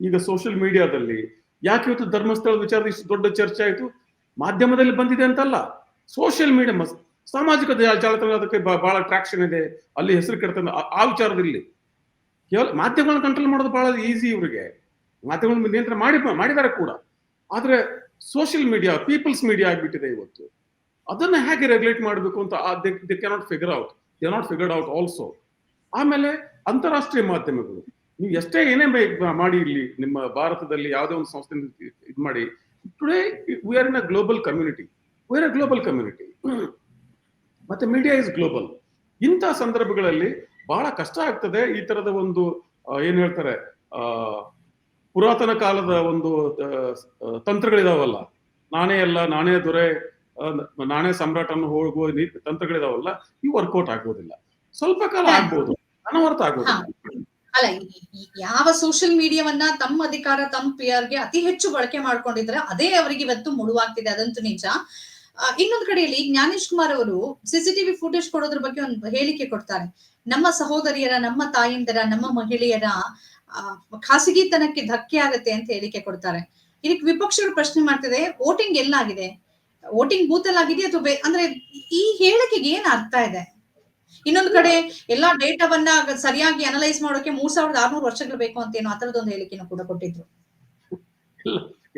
ಈಗ ಸೋಷಿಯಲ್ ಮೀಡಿಯಾದಲ್ಲಿ ಯಾಕೆ ಇವತ್ತು ಧರ್ಮಸ್ಥಳದ ವಿಚಾರದ ಇಷ್ಟು ದೊಡ್ಡ ಚರ್ಚೆ ಆಯಿತು? ಮಾಧ್ಯಮದಲ್ಲಿ ಬಂದಿದೆ ಅಂತಲ್ಲ. ಸೋಷಿಯಲ್ ಮೀಡಿಯಾ ಸಾಮಾಜಿಕ ಜಾಲತಾಣ ಅದಕ್ಕೆ ಬಹಳ ಟ್ರಾಕ್ಷನ್ ಇದೆ. ಅಲ್ಲಿ ಹೆಸರು ಕೆಡ್ತಾನೆ ಆ- ಆ ವಿಚಾರದಲ್ಲಿ. ಕೇವಲ ಮಾಧ್ಯಮಗಳನ್ನ ಕಂಟ್ರೋಲ್ ಮಾಡೋದು ಬಹಳ ಈಸಿ ಇವರಿಗೆ. ಮಾಧ್ಯಮಗಳ ನಿಯಂತ್ರಣ ಮಾಡಿ ಮಾಡಿದ್ದಾರೆ ಕೂಡ. ಆದ್ರೆ ಸೋಷಿಯಲ್ ಮೀಡಿಯಾ ಪೀಪಲ್ಸ್ ಮೀಡಿಯಾ ಆಗಿಬಿಟ್ಟಿದೆ ಇವತ್ತು. ಅದನ್ನ ಹೇಗೆ ರೆಗ್ಯುಲೇಟ್ ಮಾಡಬೇಕು ಅಂತ they cannot figure out they not figured out also ಆಮೇಲೆ ಅಂತಾರಾಷ್ಟ್ರೀಯ ಮಾಧ್ಯಮಗಳು, ನೀವು ಎಷ್ಟೇ ಏನೇ ಮಾಡಿ ಇಲ್ಲಿ ನಿಮ್ಮ ಭಾರತದಲ್ಲಿ ಯಾವುದೇ ಒಂದು ಸಂಸ್ಥೆ ಇದು ಮಾಡಿ today we are in a global community we are a global community ಮತ್ತೆ ಮೀಡಿಯಾ ಇಸ್ ಗ್ಲೋಬಲ್ ಇಂಥ ಸಂದರ್ಭಗಳಲ್ಲಿ ಬಹಳ ಕಷ್ಟ ಆಗ್ತದೆ ಈ ತರದ ಒಂದು ಏನ್ ಹೇಳ್ತಾರೆ ಪುರಾತನ ಕಾಲದ ಒಂದು ತಂತ್ರಗಳಿದಾವಲ್ಲ. ನಾನೇ ಅಲ್ಲ, ನಾನೇ ದೊರೆ ಆ, ಸಮ್ರಾಟನ್ನು ಸಮ್ರಾಟ್ ಅನ್ನು ಹೋಗುವ ನೀತಿ ತಂತ್ರಗಳಿದಾವಲ್ಲ ಇವು ವರ್ಕೌಟ್ ಆಗೋದಿಲ್ಲ. ಸ್ವಲ್ಪ ಕಾಲ ಆಗ್ಬೋದು. ಅನವರ್ಥ ಆಗೋದಿಲ್ಲ. ಅಲ್ಲ ಯಾವ ಸೋಷಿಯಲ್ ಮೀಡಿಯಾವನ್ನ ತಮ್ಮ ಅಧಿಕಾರ ತಮ್ಮ ಪಿಯರ್ಗೆ ಅತಿ ಹೆಚ್ಚು ಬಳಕೆ ಮಾಡ್ಕೊಂಡಿದ್ರೆ ಅದೇ ಅವರಿಗೆ ಇವತ್ತು ಮುಳುವಾಗ್ತಿದೆ ಅದಂತೂ ನಿಜ. ಇನ್ನೊಂದು ಕಡೆಯಲ್ಲಿ ಜ್ಞಾನೇಶ್ ಕುಮಾರ್ ಅವರು ಸಿಸಿಟಿವಿ ಫುಟೇಜ್ ಕೊಡೋದ್ರ ಬಗ್ಗೆ ಒಂದು ಹೇಳಿಕೆ ಕೊಡ್ತಾರೆ. ನಮ್ಮ ಸಹೋದರಿಯರ ನಮ್ಮ ತಾಯಿಂದರ ನಮ್ಮ ಮಹಿಳೆಯರ ಖಾಸಗಿತನಕ್ಕೆ ಧಕ್ಕೆ ಆಗತ್ತೆ ಅಂತ ಹೇಳಿಕೆ ಕೊಡ್ತಾರೆ. ಇದಕ್ಕೆ ವಿಪಕ್ಷಗಳು ಪ್ರಶ್ನೆ ಮಾಡ್ತಿದೆ ವೋಟಿಂಗ್ ಎಲ್ಲಾಗಿದೆ? ವೋಟಿಂಗ್ ಬೂತ್ ಅಲ್ಲಿ ಆಗಿದೆ ಅಥವಾ ಅಂದ್ರೆ ಈ ಹೇಳಿಕೆಗೆ ಏನ್ ಅರ್ಥ ಇದೆ? ಇನ್ನೊಂದು ಕಡೆ ಎಲ್ಲಾ ಡೇಟಾವನ್ನ ಸರಿಯಾಗಿ ಅನಲೈಸ್ ಮಾಡೋಕೆ ಮೂರ್ ಸಾವಿರದ ಆರ್ನೂರು ವರ್ಷಗಳು ಬೇಕು ಅಂತ ಏನೋ ಆ ತರದೊಂದು ಹೇಳಿಕೆಯನ್ನು ಕೂಡ ಕೊಟ್ಟಿದ್ರು.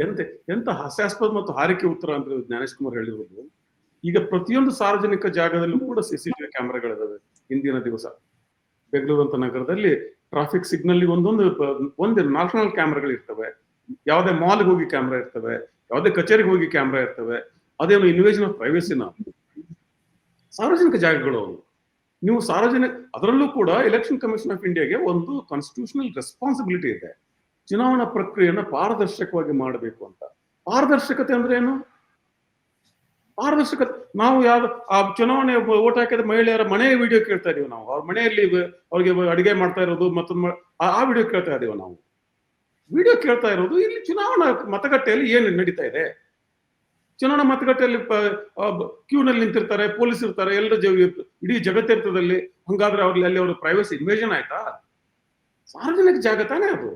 ಎಂತ ಎಂತ ಹಾಸ್ಯಾಸ್ಪದ ಮತ್ತು ಹಾರಿಕೆ ಉತ್ತರ ಅಂತ ಜ್ಞಾನೇಶ್ ಕುಮಾರ್ ಹೇಳಿರೋದು. ಈಗ ಪ್ರತಿಯೊಂದು ಸಾರ್ವಜನಿಕ ಜಾಗದಲ್ಲೂ ಕೂಡ ಸಿಸಿಟಿವಿ ಕ್ಯಾಮೆರಾಗಳಿದಾವೆ ಇಂದಿನ ದಿವಸ. ಬೆಂಗಳೂರು ಅಂತ ನಗರದಲ್ಲಿ ಟ್ರಾಫಿಕ್ ಸಿಗ್ನಲ್ ಒಂದೊಂದು ಒಂದು ನಾಲ್ಕು ನಾಲ್ಕು ಕ್ಯಾಮ್ರಾಗಳು ಇರ್ತವೆ ಯಾವುದೇ ಮಾಲ್ಗೆ ಹೋಗಿ ಕ್ಯಾಮ್ರಾ ಇರ್ತವೆ, ಯಾವುದೇ ಕಚೇರಿಗೆ ಹೋಗಿ ಕ್ಯಾಮ್ರಾ ಇರ್ತವೆ. ಅದೇನು ಇನ್ವೇಷನ್ ಆಫ್ ಪ್ರೈವೇಸಿನ ಸಾರ್ವಜನಿಕ ಜಾಗಗಳು ನೀವು ಸಾರ್ವಜನಿಕ ಅದರಲ್ಲೂ ಕೂಡ ಎಲೆಕ್ಷನ್ ಕಮಿಷನ್ ಆಫ್ ಇಂಡಿಯಾಗೆ ಒಂದು ಕಾನ್ಸ್ಟಿಟ್ಯೂಷನಲ್ ರೆಸ್ಪಾನ್ಸಿಬಿಲಿಟಿ ಇದೆ. ಚುನಾವಣಾ ಪ್ರಕ್ರಿಯೆಯನ್ನು ಪಾರದರ್ಶಕವಾಗಿ ಮಾಡಬೇಕು ಅಂತ. ಪಾರದರ್ಶಕತೆ ಅಂದ್ರೆ ಏನು? ಪಾರದರ್ಶಕತೆ. ನಾವು ಯಾವ ಆ ಚುನಾವಣೆ ಓಟ್ ಹಾಕಿದ ಮಹಿಳೆಯರ ಮನೆ ವಿಡಿಯೋ ಕೇಳ್ತಾ ಇದೀವಿ ನಾವು. ಅವ್ರ ಮನೆಯಲ್ಲಿ ಅವ್ರಿಗೆ ಅಡಿಗೆ ಮಾಡ್ತಾ ಇರೋದು ಮತ್ತೊಂದು ಆ ವಿಡಿಯೋ ಕೇಳ್ತಾ ಇದೀವಿ ನಾವು. ವಿಡಿಯೋ ಕೇಳ್ತಾ ಇರೋದು, ಇಲ್ಲಿ ಚುನಾವಣಾ ಮತಗಟ್ಟೆಯಲ್ಲಿ ಏನು ನಡೀತಾ ಇದೆ? ಚುನಾವಣಾ ಮತಗಟ್ಟೆಯಲ್ಲಿ ಕ್ಯೂನಲ್ಲಿ ನಿಂತಿರ್ತಾರೆ ಪೊಲೀಸ್ ಇರ್ತಾರೆ, ಎಲ್ಲರ ಇಡೀ ಜಗತ್ತಿರ್ತದಲ್ಲಿ ಹಂಗಾದ್ರೆ ಅವ್ರಲ್ಲಿ ಅಲ್ಲಿ ಅವ್ರ ಪ್ರೈವಸಿ ಇನ್ವೇಷನ್ ಆಯ್ತಾ? ಸಾರ್ವಜನಿಕ ಜಾಗ ತಾನೇ ಅದು.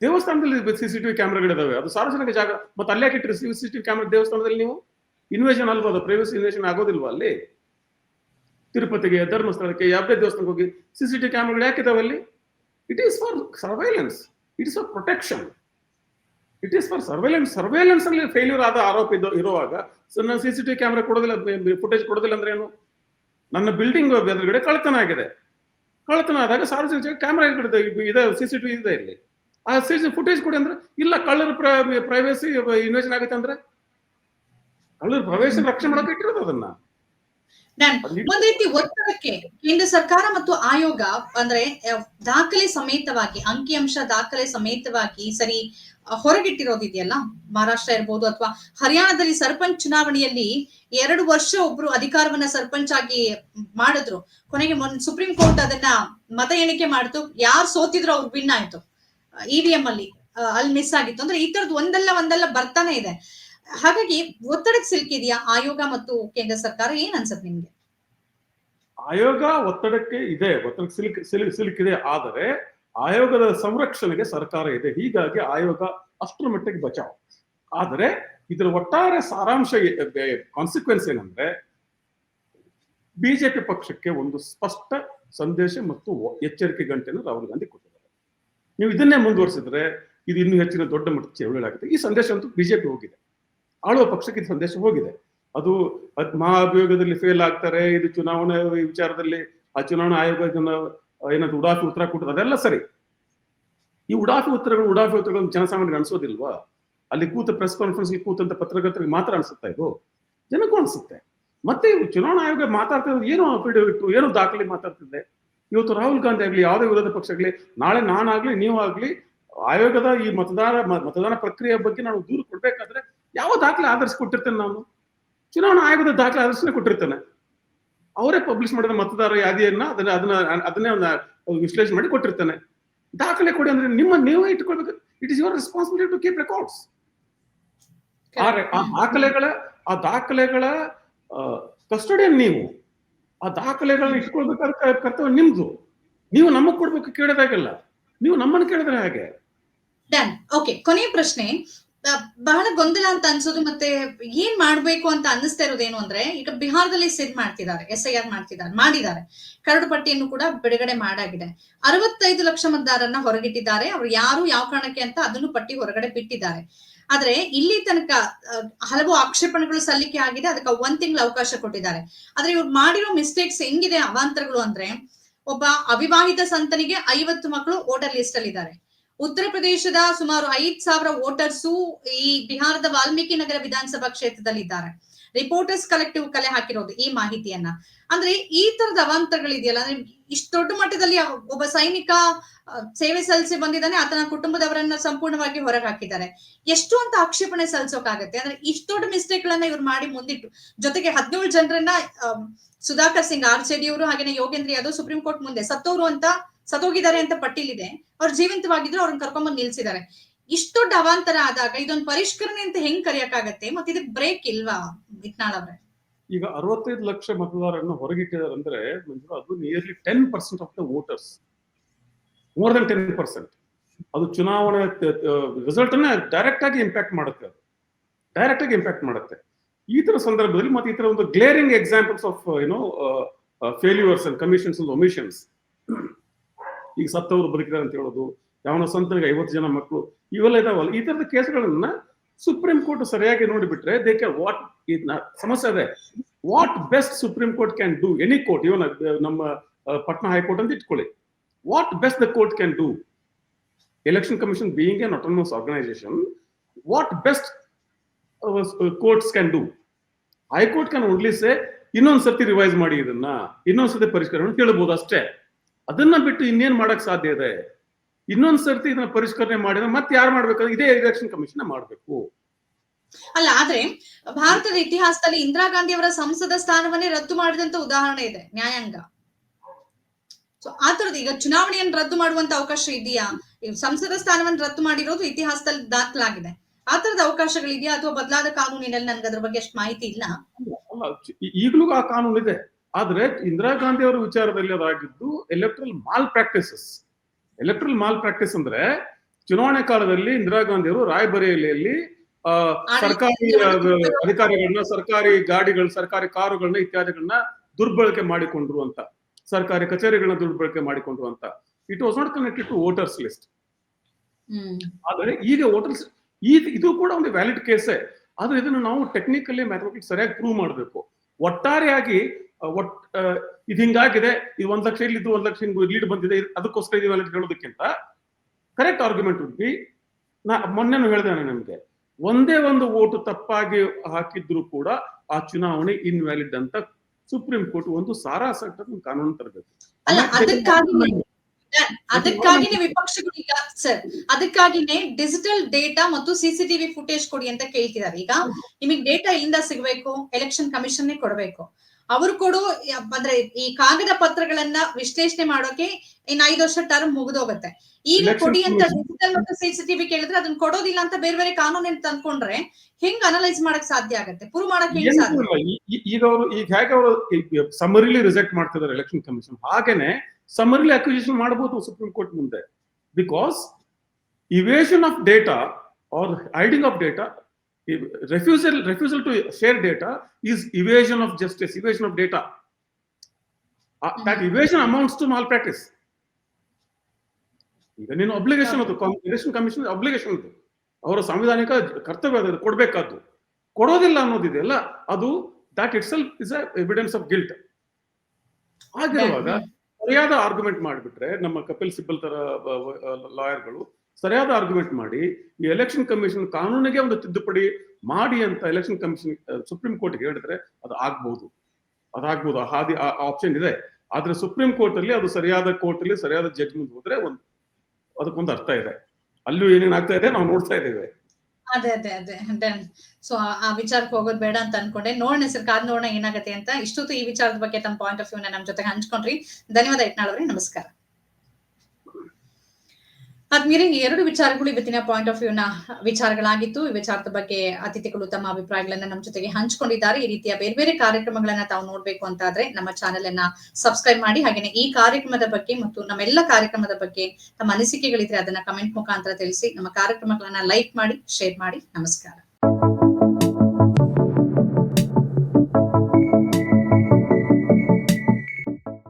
ದೇವಸ್ಥಾನದಲ್ಲಿ ಸಿಸಿಟಿವಿ ಕ್ಯಾಮ್ರಾಗಳಿದಾವೆ ಅದು ಸಾರ್ವಜನಿಕ ಜಾಗ. ಮತ್ತೆ ಅಲ್ಲೇ ಇಟ್ಟಿರಿ? ಸಿಸಿಟಿವಿ ಕ್ಯಾಮ್ರಾ ದೇವಸ್ಥಾನದಲ್ಲಿ ನೀವು? ಇನ್ವೇಷನ್ ಅಲ್ವಾ ಅದು? ಪ್ರೈವಸಿ ಇನ್ವೇಷನ್ ಆಗೋದಿಲ್ವಾ ಅಲ್ಲಿ? ತಿರುಪತಿಗೆ, ಧರ್ಮಸ್ಥಳಕ್ಕೆ, ಯಾವುದೇ ದೇವಸ್ಥಾನಕ್ಕೆ ಹೋಗಿ ಸಿಸಿಟಿವಿ ಕ್ಯಾಮ್ರಾಗಳು ಯಾಕಿದಾವೆ ಅಲ್ಲಿ? It is for surveillance it is for protection it is for surveillance surveillance ಅಲ್ಲಿ ಫೇಲ್ಯೂರ್ ಆದ ಆರೋಪ ಇದ್ದು ಇರುವಾಗ ಸೊ ನಾನು ಸಿ ಸಿ ಟಿವಿ ಕ್ಯಾಮ್ರಾ ಕೊಡೋದಿಲ್ಲ ಫುಟೇಜ್ ಕೊಡೋದಿಲ್ಲ ಅಂದ್ರೆ ಏನು? ನನ್ನ ಬಿಲ್ಡಿಂಗ್ ಎದುರುಗಡೆ ಕಳ್ಳತನ ಆಗಿದೆ. ಕಳ್ಳತನ ಆದಾಗ ಸಾರ್ವಜನಿಕ ಕ್ಯಾಮ್ರಾ ಇದೆ ಸಿ ಸಿ ಟಿವಿ ಇದೆ ಇಲ್ಲಿ. ಆ ಸಿ ಸಿ ಫುಟೇಜ್ ಕೊಡಿ ಅಂದ್ರೆ ಇಲ್ಲ ಕಳ್ಳರ ಪ್ರೈವೇಸಿ ಇನ್ವೇಷನ್ ಆಗುತ್ತೆ ಅಂದ್ರೆ? ಕಳ್ಳರ ಪ್ರವೇಶ ರಕ್ಷಣೆ ಮಾಡಕ್ಕೆ ಇಟ್ಟಿರೋದು ಅದನ್ನ. ಒಂದ್ ರೀತಿ ಒತ್ತಡಕ್ಕೆ ಕೇಂದ್ರ ಸರ್ಕಾರ ಮತ್ತು ಆಯೋಗ ಅಂದ್ರೆ ದಾಖಲೆ ಸಮೇತವಾಗಿ ಅಂಕಿಅಂಶ ದಾಖಲೆ ಸಮೇತವಾಗಿ ಸರಿ ಹೊರಗಿಟ್ಟಿರೋದಿದೆಯಲ್ಲ ಮಹಾರಾಷ್ಟ್ರ ಇರ್ಬೋದು ಅಥವಾ ಹರಿಯಾಣದಲ್ಲಿ ಸರ್ಪಂಚ್ ಚುನಾವಣೆಯಲ್ಲಿ ಎರಡು ವರ್ಷ ಒಬ್ರು ಅಧಿಕಾರವನ್ನ ಸರ್ಪಂಚ್ ಆಗಿ ಮಾಡಿದ್ರು. ಕೊನೆಗೆ ಸುಪ್ರೀಂ ಕೋರ್ಟ್ ಅದನ್ನ ಮತ ಎಣಿಕೆ ಮಾಡ್ತು. ಯಾರು ಸೋತಿದ್ರು ಅವ್ರು ವಿನ್ ಆಯ್ತು. ಇವಿಎಂ ಅಲ್ಲಿ ಎಂ ಅಲ್ಲಿ ಮಿಸ್ ಆಗಿತ್ತು. ಅಂದ್ರೆ ಈ ತರದ್ ಒಂದಲ್ಲ ಒಂದಲ್ಲ ಬರ್ತಾನೆ ಇದೆ. ಹಾಗಾಗಿ ಒತ್ತಡಕ್ಕೆ ಸಿಲುಕಿದ್ಯಾ ಆಯೋಗ ಮತ್ತು ಕೇಂದ್ರ ಸರ್ಕಾರ? ಏನ್ ಅನ್ಸತ್ ನಿಮ್ಗೆ? ಆಯೋಗ ಒತ್ತಡಕ್ಕೆ ಇದೆ. ಒತ್ತಡಕ್ಕೆ ಸಿಲುಕ್ ಸಿಲುಕ್, ಸಿಲುಕಿದೆ. ಆದರೆ ಆಯೋಗದ ಸಂರಕ್ಷಣೆಗೆ ಸರ್ಕಾರ ಇದೆ. ಹೀಗಾಗಿ ಆಯೋಗ ಅಷ್ಟರ ಮಟ್ಟಿಗೆ ಬಚಾವ್. ಆದರೆ ಇದರ ಒಟ್ಟಾರೆ ಸಾರಾಂಶ ಕಾನ್ಸಿಕ್ವೆನ್ಸ್ ಏನಂದ್ರೆ ಬಿಜೆಪಿ ಪಕ್ಷಕ್ಕೆ ಒಂದು ಸ್ಪಷ್ಟ ಸಂದೇಶ ಮತ್ತು ಎಚ್ಚರಿಕೆ ಗಂಟೆಯನ್ನು ರಾಹುಲ್ ಗಾಂಧಿ ಕೊಟ್ಟಿದ್ದಾರೆ. ನೀವು ಇದನ್ನೇ ಮುಂದುವರಿಸಿದ್ರೆ ಇದು ಇನ್ನೂ ಹೆಚ್ಚಿನ ದೊಡ್ಡ ಮಟ್ಟದ ಚಳವಳಿ ಈ ಸಂದೇಶ ಅಂತೂ ಬಿಜೆಪಿ ಹೋಗಿದೆ. ಆಳುವ ಪಕ್ಷಕ್ಕೆ ಇದು ಸಂದೇಶ ಹೋಗಿದೆ. ಅದು ಮಹಾಭಿಯೋಗದಲ್ಲಿ ಫೇಲ್ ಆಗ್ತಾರೆ. ಇದು ಚುನಾವಣೆ ವಿಚಾರದಲ್ಲಿ ಆ ಚುನಾವಣಾ ಆಯೋಗ ಏನಂತ ಉಡಾಫಿ ಉತ್ತರ ಕೊಟ್ಟರು ಅದೆಲ್ಲ ಸರಿ. ಈ ಉಡಾಫಿ ಉತ್ತರಗಳು ಉಡಾಫಿ ಉತ್ತರಗಳು ಜನಸಾಮಾನ್ಯರಿಗೆ ಅನಿಸೋದಿಲ್ವಾ? ಅಲ್ಲಿ ಕೂತ ಪ್ರೆಸ್ ಕಾನ್ಫರೆನ್ಸ್ ಕೂತಂತ ಪತ್ರಕರ್ತರಿಗೆ ಮಾತ್ರ ಅನ್ಸುತ್ತಾ ಇದು? ಜನಕ್ಕೂ ಅನ್ಸುತ್ತೆ. ಮತ್ತೆ ಚುನಾವಣಾ ಆಯೋಗ ಮಾತಾಡ್ತಿರೋದು ಏನು ಇಟ್ಟು, ಏನು ದಾಖಲೆ ಮಾತಾಡ್ತಿದ್ದೆ? ಇವತ್ತು ರಾಹುಲ್ ಗಾಂಧಿ ಆಗಲಿ, ಯಾವುದೇ ವಿರೋಧ ಪಕ್ಷ ನಾಳೆ ನಾನಾಗ್ಲಿ, ನೀವು ಆಗ್ಲಿ, ಆಯೋಗದ ಈ ಮತದಾರ ಮತದಾನ ಪ್ರಕ್ರಿಯೆ ಬಗ್ಗೆ ನಾವು ದೂರು ಕೊಡ್ಬೇಕಾದ್ರೆ ಯಾವ ದಾಖಲೆ ಆಧರಿಸಿ ಕೊಟ್ಟಿರ್ತೇನೆ ನಾನು? ಚುನಾವಣಾ ಆಯೋಗದ ದಾಖಲೆ ಆಧರಿಸನೇ ಕೊಟ್ಟಿರ್ತಾನೆ. ಅವರೇ ಪಬ್ಲಿಷ್ ಮಾಡಿದ ಮತದಾರ ಯಾದಿಯನ್ನ ಅದನ್ನ ಅದನ್ನ ಅದನ್ನೇ ಒಂದು ವಿಶ್ಲೇಷಣೆ ಮಾಡಿ ಕೊಟ್ಟಿರ್ತಾನೆ. ದಾಖಲೆ ಕೊಡಿ ಅಂದ್ರೆ ನಿಮ್ಮ ನೀವೇ ಇಟ್ಕೊಳ್ಬೇಕು. It is your responsibility to keep records ಆ ದಾಖಲೆಗಳ ಆ ದಾಖಲೆಗಳ ಕಸ್ಟಡಿಯನ್ ನೀವು. ಆ ದಾಖಲೆಗಳನ್ನ ಇಟ್ಕೊಳ್ಬೇಕಾದ ಕರ್ತವ್ಯ ನಿಮ್ದು. ನೀವು ನಮಗ್ ಕೊಡ್ಬೇಕು ಕೇಳೋದಾಗಲ್ಲ. ನೀವು ನಮ್ಮನ್ನು ಕೇಳಿದ್ರೆ ಹಾಗೆ? ಡನ್ ಓಕೆ ಕೊನೆಯ ಪ್ರಶ್ನೆ. ಬಹಳ ಗೊಂದಲ ಅಂತ ಅನ್ಸೋದು ಮತ್ತೆ ಏನ್ ಮಾಡ್ಬೇಕು ಅಂತ ಅನ್ನಿಸ್ತಾ ಇರೋದೇನು ಅಂದ್ರೆ, ಈಗ ಬಿಹಾರದಲ್ಲಿ ಸಿದ್ ಮಾಡ್ತಿದ್ದಾರೆ ಎಸ್ ಐ ಆರ್ ಮಾಡ್ತಿದ್ದಾರೆ, ಮಾಡಿದ್ದಾರೆ. ಕರಡು ಪಟ್ಟಿಯನ್ನು ಕೂಡ ಬಿಡುಗಡೆ ಮಾಡಾಗಿದೆ. ಅರವತ್ತೈದು ಲಕ್ಷ ಮತದಾರರನ್ನ ಹೊರಗಿಟ್ಟಿದ್ದಾರೆ. ಅವ್ರು ಯಾರು ಯಾವ ಕಾರಣಕ್ಕೆ ಅಂತ ಅದನ್ನು ಪಟ್ಟಿ ಹೊರಗಡೆ ಬಿಟ್ಟಿದ್ದಾರೆ. ಆದ್ರೆ ಇಲ್ಲಿ ತನಕ ಹಲವು ಆಕ್ಷೇಪಣೆಗಳು ಸಲ್ಲಿಕೆ ಆಗಿದೆ, ಅದಕ್ಕೆ ಒಂದ್ ತಿಂಗಳು ಅವಕಾಶ ಕೊಟ್ಟಿದ್ದಾರೆ. ಆದ್ರೆ ಇವ್ರು ಮಾಡಿರೋ ಮಿಸ್ಟೇಕ್ಸ್ ಹೆಂಗಿದೆ, ಅವಾಂತರಗಳು ಅಂದ್ರೆ, ಒಬ್ಬ ಅವಿವಾಹಿತ ಸಂತನಿಗೆ ಐವತ್ತು ಮಕ್ಕಳು ವೋಟರ್ ಲಿಸ್ಟ್ ಅಲ್ಲಿ ಇದ್ದಾರೆ ಉತ್ತರ ಪ್ರದೇಶದ ಸುಮಾರು ಐದ್ ಸಾವಿರ ವೋಟರ್ಸು ಈ ಬಿಹಾರದ ವಾಲ್ಮೀಕಿ ನಗರ ವಿಧಾನಸಭಾ ಕ್ಷೇತ್ರದಲ್ಲಿ ಇದ್ದಾರೆ ರಿಪೋರ್ಟರ್ಸ್ ಕಲೆಕ್ಟಿವ್ ಕಲೆ ಹಾಕಿರೋದು ಈ ಮಾಹಿತಿಯನ್ನ. ಅಂದ್ರೆ ಈ ತರದ ಅವಾಂತರಗಳಿದೆಯಲ್ಲ, ಅಂದ್ರೆ ಇಷ್ಟು ದೊಡ್ಡ ಮಟ್ಟದಲ್ಲಿ ಒಬ್ಬ ಸೈನಿಕ ಸೇವೆ ಸಲ್ಲಿಸಿ ಬಂದಿದ್ದಾನೆ, ಆತನ ಕುಟುಂಬದವರನ್ನ ಸಂಪೂರ್ಣವಾಗಿ ಹೊರಗೆ ಹಾಕಿದ್ದಾರೆ ಎಷ್ಟು ಅಂತ ಆಕ್ಷೇಪಣೆ ಸಲ್ಲಿಸೋಕಾಗತ್ತೆ? ಅಂದ್ರೆ ಇಷ್ಟು ದೊಡ್ಡ ಮಿಸ್ಟೇಕ್ ಗಳನ್ನ ಇವ್ರು ಮಾಡಿ ಮುಂದಿಟ್ಟು, ಜೊತೆಗೆ ಹದಿನೇಳು ಜನರನ್ನ Sudhakar Singh, R J D ಅವರು, ಹಾಗೇನೆ ಯೋಗೇಂದ್ರ ಯಾದವ್ ಸುಪ್ರೀಂ ಕೋರ್ಟ್ ಮುಂದೆ ಸತ್ತೋರು ಅಂತ ಸತ್ತೋಗಿದ್ದಾರೆ ಅಂತ ಪಟ್ಟಿಲಿದೆ. ಅವ್ರು ಜೀವಂತವಾಗಿದ್ರು ಅವ್ರನ್ನ ಕರ್ಕೊಂಡ್ಬಂದು ನಿಲ್ಸಿದ್ದಾರೆ. ಇಷ್ಟು ದೊಡ್ಡ ಅವಾಂತರ ಆದಾಗ ಇದೊಂದು ಪರಿಷ್ಕರಣೆ ಅಂತ ಹೆಂಗ್ ಕರೆಯಕ್ಕಾಗತ್ತೆ? ಮತ್ತೆ ಇದಕ್ಕೆ ಬ್ರೇಕ್ ಇಲ್ವಾ ವಿಜ್ಞಾನ ಈಗ ಅರವತ್ತೈದು ಲಕ್ಷ ಮತದಾರರನ್ನು ಹೊರಗಿಟ್ಟಿದ್ದಾರೆ ಅಂದ್ರೆ ಅದು nearly ten percent of the voters more than ten percent ಅದು ಚುನಾವಣೆ ರಿಸಲ್ಟ್ ಅನ್ನ ಡೈರೆಕ್ಟ್ ಆಗಿ ಇಂಪ್ಯಾಕ್ಟ್ ಮಾಡುತ್ತೆ ಅದು. ಡೈರೆಕ್ಟ್ ಆಗಿ ಇಂಪ್ಯಾಕ್ಟ್ ಮಾಡುತ್ತೆ. ಈ ತರ ಸಂದರ್ಭದಲ್ಲಿ ಮತ್ತೆ ಈ ತರ ಒಂದು glaring examples of you know failures and commissions and omissions ಈಗ ಸತ್ತವರು ಬದುಕಿದ್ದಾರೆ ಅಂತ ಹೇಳೋದು ಯಾವನ ಸಂತನಿಗೆ ಐವತ್ತು ಜನ ಮಕ್ಕಳು ಇವೆಲ್ಲ ಇದಾವಲ್ಲ ಈ ತರದ ಕೇಸ್ಗಳನ್ನ ಸುಪ್ರೀಂ ಕೋರ್ಟ್ ಸರಿಯಾಗಿ ನೋಡಿಬಿಟ್ರೆ ದೇ ವಾಟ್ ವಾಟ್ ಸಮಸ್ಯೆ ಅದೇ. What best supreme court can do any court even ನಮ್ಮ ಆ, ಪಟ್ನಾ ಹೈಕೋರ್ಟ್ ಅಂತ ಇಟ್ಕೊಳ್ಳಿ. What best the court can do election commission being an autonomous organisation what best courts can do high court can only say ಇನ್ನೊಂದ್ ಸರ್ತಿ revise ಮಾಡಿ ಇದನ್ನ ಇನ್ನೊಂದ್ ಸರ್ತಿ ಪರಿಷ್ಕರಣೆ ಮಾಡಿ ಕೇಳಬಹುದು ಅಷ್ಟೇ. ಅದನ್ನ ಬಿಟ್ಟು ಇನ್ನೇನ್ ಮಾಡಕ್ ಸಾಧ್ಯ ಇದೆ? ಇನ್ನೊಂದ್ ಸರ್ತಿ ಇದನ್ನ ಪರಿಷ್ಕರಣೆ ಮಾಡಿದ್ರೆ ಮತ್ತೆ ಯಾರು ಮಾಡ್ಬೇಕು ಇದೇ ಎಲೆಕ್ಷನ್ ಕಮಿಷನ್ ಮಾಡ್ಬೇಕು. ಅಲ್ಲ ಆದ್ರೆ ಭಾರತದ ಇತಿಹಾಸದಲ್ಲಿ ಇಂದಿರಾ ಗಾಂಧಿ ಅವರ ಸಂಸದ ಸ್ಥಾನವನ್ನೇ ರದ್ದು ಮಾಡಿದಂತ ಉದಾಹರಣೆ ಇದೆ ನ್ಯಾಯಾಂಗ. ಸೊ ಆ ತರದ ಈಗ ಚುನಾವಣೆಯನ್ನು ರದ್ದು ಮಾಡುವಂತ ಅವಕಾಶ ಇದೆಯಾ? ಸಂಸದ ಸ್ಥಾನವನ್ನು ರದ್ದು ಮಾಡಿರೋದು ಇತಿಹಾಸದಲ್ಲಿ ದಾಖಲಾಗಿದೆ. ಆ ತರದ ಅವಕಾಶಗಳಿದೆಯಾ ಅಥವಾ ಬದಲಾದ ಕಾನೂನಿನಲ್ಲಿ ನನ್ಗೆ ಅದ್ರ ಬಗ್ಗೆ ಅಷ್ಟು ಮಾಹಿತಿ ಇಲ್ಲ? ಈಗಲೂ ಆ ಕಾನೂನು ಇದೆ. ಆದ್ರೆ ಇಂದಿರಾ ಗಾಂಧಿ ಅವರ ವಿಚಾರದಲ್ಲಿ ಅದಾಗಿದ್ದು electoral malpractices electoral malpractice ಅಂದ್ರೆ ಚುನಾವಣೆ ಕಾಲದಲ್ಲಿ ಇಂದಿರಾ ಗಾಂಧಿ ಅವರು ರಾಯಬರೇಲಿಯಲ್ಲಿ ಆ, ಸರ್ಕಾರಿ ಅಧಿಕಾರಿಗಳನ್ನ ಸರ್ಕಾರಿ ಗಾಡಿಗಳು ಸರ್ಕಾರಿ ಕಾರುಗಳನ್ನ ಇತ್ಯಾದಿಗಳನ್ನ ದುರ್ಬಳಕೆ ಮಾಡಿಕೊಂಡ್ರು ಅಂತ ಸರ್ಕಾರಿ ಕಚೇರಿಗಳನ್ನ ದುರ್ಬಳಕೆ ಮಾಡಿಕೊಂಡ್ರು ಅಂತ it was not connected to voters list ಆದರೆ ಈಗ ವೋಟರ್ಸ್ ಈ ಇದು ಕೂಡ ಒಂದು ವ್ಯಾಲಿಡ್ ಕೇಸೇ ಆದ್ರೆ ಇದನ್ನು ನಾವು ಟೆಕ್ನಿಕಲಿ ಮ್ಯಾಥಮೆಟಿಕ್ಸ್ ಸರಿಯಾಗಿ ಪ್ರೂವ್ ಮಾಡಬೇಕು. ಒಟ್ಟಾರೆಯಾಗಿ ಒಟ್ ಇದು ಹಿಂಗಾಗಿದೆ ಇದು ಒಂದ್ ಲಕ್ಷ ಇಲ್ಲಿ ಒಂದ್ ಲಕ್ಷ ಲೀಡ್ ಬಂದಿದೆ ಅದಕ್ಕೋಸ್ಕರ ಇದು ವ್ಯಾಲಿಡ್ ಹೇಳೋದಕ್ಕಿಂತ ಕರೆಕ್ಟ್ ಆರ್ಗ್ಯುಮೆಂಟ್ ಉಂಟು ನಾ ಮೊನ್ನೆನೂ ಹೇಳಿದೆ ನಾನು ನಿಮ್ಗೆ ಒಂದೇ ಒಂದು ಓಟು ತಪ್ಪಾಗಿ ಹಾಕಿದ್ರು ಕೂಡ ಆ ಚುನಾವಣೆ ಇನ್ವ್ಯಾಲಿಡ್ ಅಂತ ಸುಪ್ರೀಂ ಕೋರ್ಟ್ ಒಂದು ಸಾರಾಸಟ್ಟ ಕಾನೂನು ತರಬೇಕು. ಅದಕ್ಕಾಗಿನೇ ವಿಪಕ್ಷಗಳು ಈಗ ಸರ್ ಅದಕ್ಕಾಗಿನೇ ಡಿಜಿಟಲ್ ಡೇಟಾ ಮತ್ತು ಸಿಸಿಟಿವಿ ಫುಟೇಜ್ ಕೊಡಿ ಅಂತ ಕೇಳ್ತಿದ್ದಾರೆ ಈಗ ನಿಮಗೆ ಡೇಟಾ ಎಲ್ಲಿಂದ ಸಿಗಬೇಕು? ಎಲೆಕ್ಷನ್ ಕಮಿಷನ್ ಕೊಡಬೇಕು. ಅವರು ಕೊಡೋ ಅಂದ್ರೆ ಈ ಕಾಗದ ಪತ್ರಗಳನ್ನ ವಿಶ್ಲೇಷಣೆ ಮಾಡೋಕೆ ಇನ್ ಐದು ವರ್ಷ ಟರ್ಮ್ ಮುಗಿದೋಗುತ್ತೆ. ಈಗ ಕೊಡಿ ಅಂತ ಡಿಜಿಟಲ್ ಮತ್ತು ಸಿಸಿಟಿವಿ ಕೇಳಿದ್ರೆ ಅದನ್ನ ಕೊಡೋದಿಲ್ಲ ಅಂತ ಬೇರೆ ಬೇರೆ ಕಾನೂನು ತಂದ್ಕೊಂಡ್ರೆ ಹೆಂಗ್ ಅನಲೈಸ್ ಮಾಡಕ್ ಸಾಧ್ಯ ಆಗುತ್ತೆ? ಪ್ರೂವ್ ಮಾಡಕ್ ಹೆಂಗ್ ಸಾಧ್ಯ ಈಗ ಅವರು ಈಗ ಹೇಗೆ ಅವರು ಸಮರಿಲಿ ರಿಜೆಕ್ಟ್ ಮಾಡ್ತಿದ್ದಾರೆ ಎಲೆಕ್ಷನ್ ಕಮಿಷನ್ ಹಾಗೇನೆ ಸಮರಿಲಿ ಅಕ್ವಿಜಿಷನ್ ಮಾಡಬಹುದು ಸುಪ್ರೀಂ ಕೋರ್ಟ್ ಮುಂದೆ. Because evasion of data or hiding of data refusal refusal to share data is evasion of justice evasion of data uh, that amounts to mal malpractice. ಈಗ ನೀನು obligation ಅದು election commission obligation ಅದು. ಅವರ ಸಾಂವಿಧಾನಿಕ ಕರ್ತವ್ಯ ಅದು ಕೊಡ್ಬೇಕಾದ್ದು. ಕೊಡೋದಿಲ್ಲ ಅನ್ನೋದಿದೆಯಲ್ಲ ಅದು that itself is evidence of guilt ಆಗಿರುವಾಗ ಸರಿಯಾದ ಆರ್ಗ್ಯುಮೆಂಟ್ ಮಾಡಿಬಿಟ್ರೆ ನಮ್ಮ ಕಪಿಲ್ ಸಿಬ್ಬಲ್ ತರ ಲಾಯರ್ಗಳು ಸರಿಯಾದ ಆರ್ಗ್ಯುಮೆಂಟ್ ಮಾಡಿ, ಈ ಎಲೆಕ್ಷನ್ ಕಮಿಷನ್ ಕಾನೂನಿಗೆ ಒಂದು ತಿದ್ದುಪಡಿ ಮಾಡಿ ಅಂತ ಎಲೆಕ್ಷನ್ ಕಮಿಷನ್ ಸುಪ್ರೀಂ ಕೋರ್ಟ್ಗೆ ಹೇಳಿದ್ರೆ ಅದು ಆಗ್ಬಹುದು ಅದಾಗ್ಬೋದು ಹಾದಿ ಆಪ್ಷನ್ ಇದೆ. ಆದ್ರೆ ಸುಪ್ರೀಂ ಕೋರ್ಟ್ ಅಲ್ಲಿ ಅದು ಸರಿಯಾದ ಕೋರ್ಟ್ ಅಲ್ಲಿ ಸರಿಯಾದ ಜಡ್ಜ್ಮೆಂಟ್ ಹೋದ್ರೆ ಒಂದು, ಅದಕ್ಕೊಂದು ಅರ್ಥ ಇದೆ. ಅಲ್ಲೂ ಏನೇನಾಗ್ತಾ ಇದೆ ನಾವು ನೋಡ್ತಾ ಇದ್ದೇವೆ. ಅದೇ ಅದೇ ಅದೇ. ಡನ್ ಸೊ ಆ ವಿಚಾರಕ್ಕೆ ಹೋಗೋದು ಬೇಡ ಅಂತ ಅನ್ಕೊಂಡೆ. ನೋಡೋಣ ಸರ್ ಕಾದ್ ನೋಡೋಣ ಏನಾಗತ್ತೆ ಅಂತ. ಇಷ್ಟೊತ್ತು ಈ ವಿಚಾರದ ಬಗ್ಗೆ ತಮ್ಮ ಪಾಯಿಂಟ್ ಆಫ್ ವ್ಯೂ ನಮ್ಮ ಜೊತೆಗೆ ಹಂಚ್ಕೊಂಡ್ರಿ. ಧನ್ಯವಾದ ಇಟ್ನಾಳ್ ನಮಸ್ಕಾರ. ಆದ್ಮೇಲೆ ಎರಡು ವಿಚಾರಗಳು ಇವತ್ತಿನ ಪಾಯಿಂಟ್ ಆಫ್ ವ್ಯೂ ನ ವಿಚಾರಗಳಾಗಿತ್ತು. ಈ ವಿಚಾರದ ಬಗ್ಗೆ ಅತಿಥಿಗಳು ತಮ್ಮ ಅಭಿಪ್ರಾಯಗಳನ್ನ ನಮ್ಮ ಜೊತೆಗೆ ಹಂಚಿಕೊಂಡಿದ್ದಾರೆ. ಈ ರೀತಿಯ ಬೇರೆ ಬೇರೆ ಕಾರ್ಯಕ್ರಮಗಳನ್ನ ತಾವು ನೋಡ್ಬೇಕು ಅಂತಾದ್ರೆ ನಮ್ಮ ಚಾನೆಲ್ ಅನ್ನ ಸಬ್ಸ್ಕ್ರೈಬ್ ಮಾಡಿ, ಹಾಗೇನೆ ಈ ಕಾರ್ಯಕ್ರಮದ ಬಗ್ಗೆ ಮತ್ತು ನಮ್ಮೆಲ್ಲ ಕಾರ್ಯಕ್ರಮದ ಬಗ್ಗೆ ತಮ್ಮ ಅನಿಸಿಕೆಗಳಿದ್ರೆ ಅದನ್ನ ಕಮೆಂಟ್ ಮುಖಾಂತರ ತಿಳಿಸಿ, ನಮ್ಮ ಕಾರ್ಯಕ್ರಮಗಳನ್ನ ಲೈಕ್ ಮಾಡಿ ಶೇರ್ ಮಾಡಿ. ನಮಸ್ಕಾರ.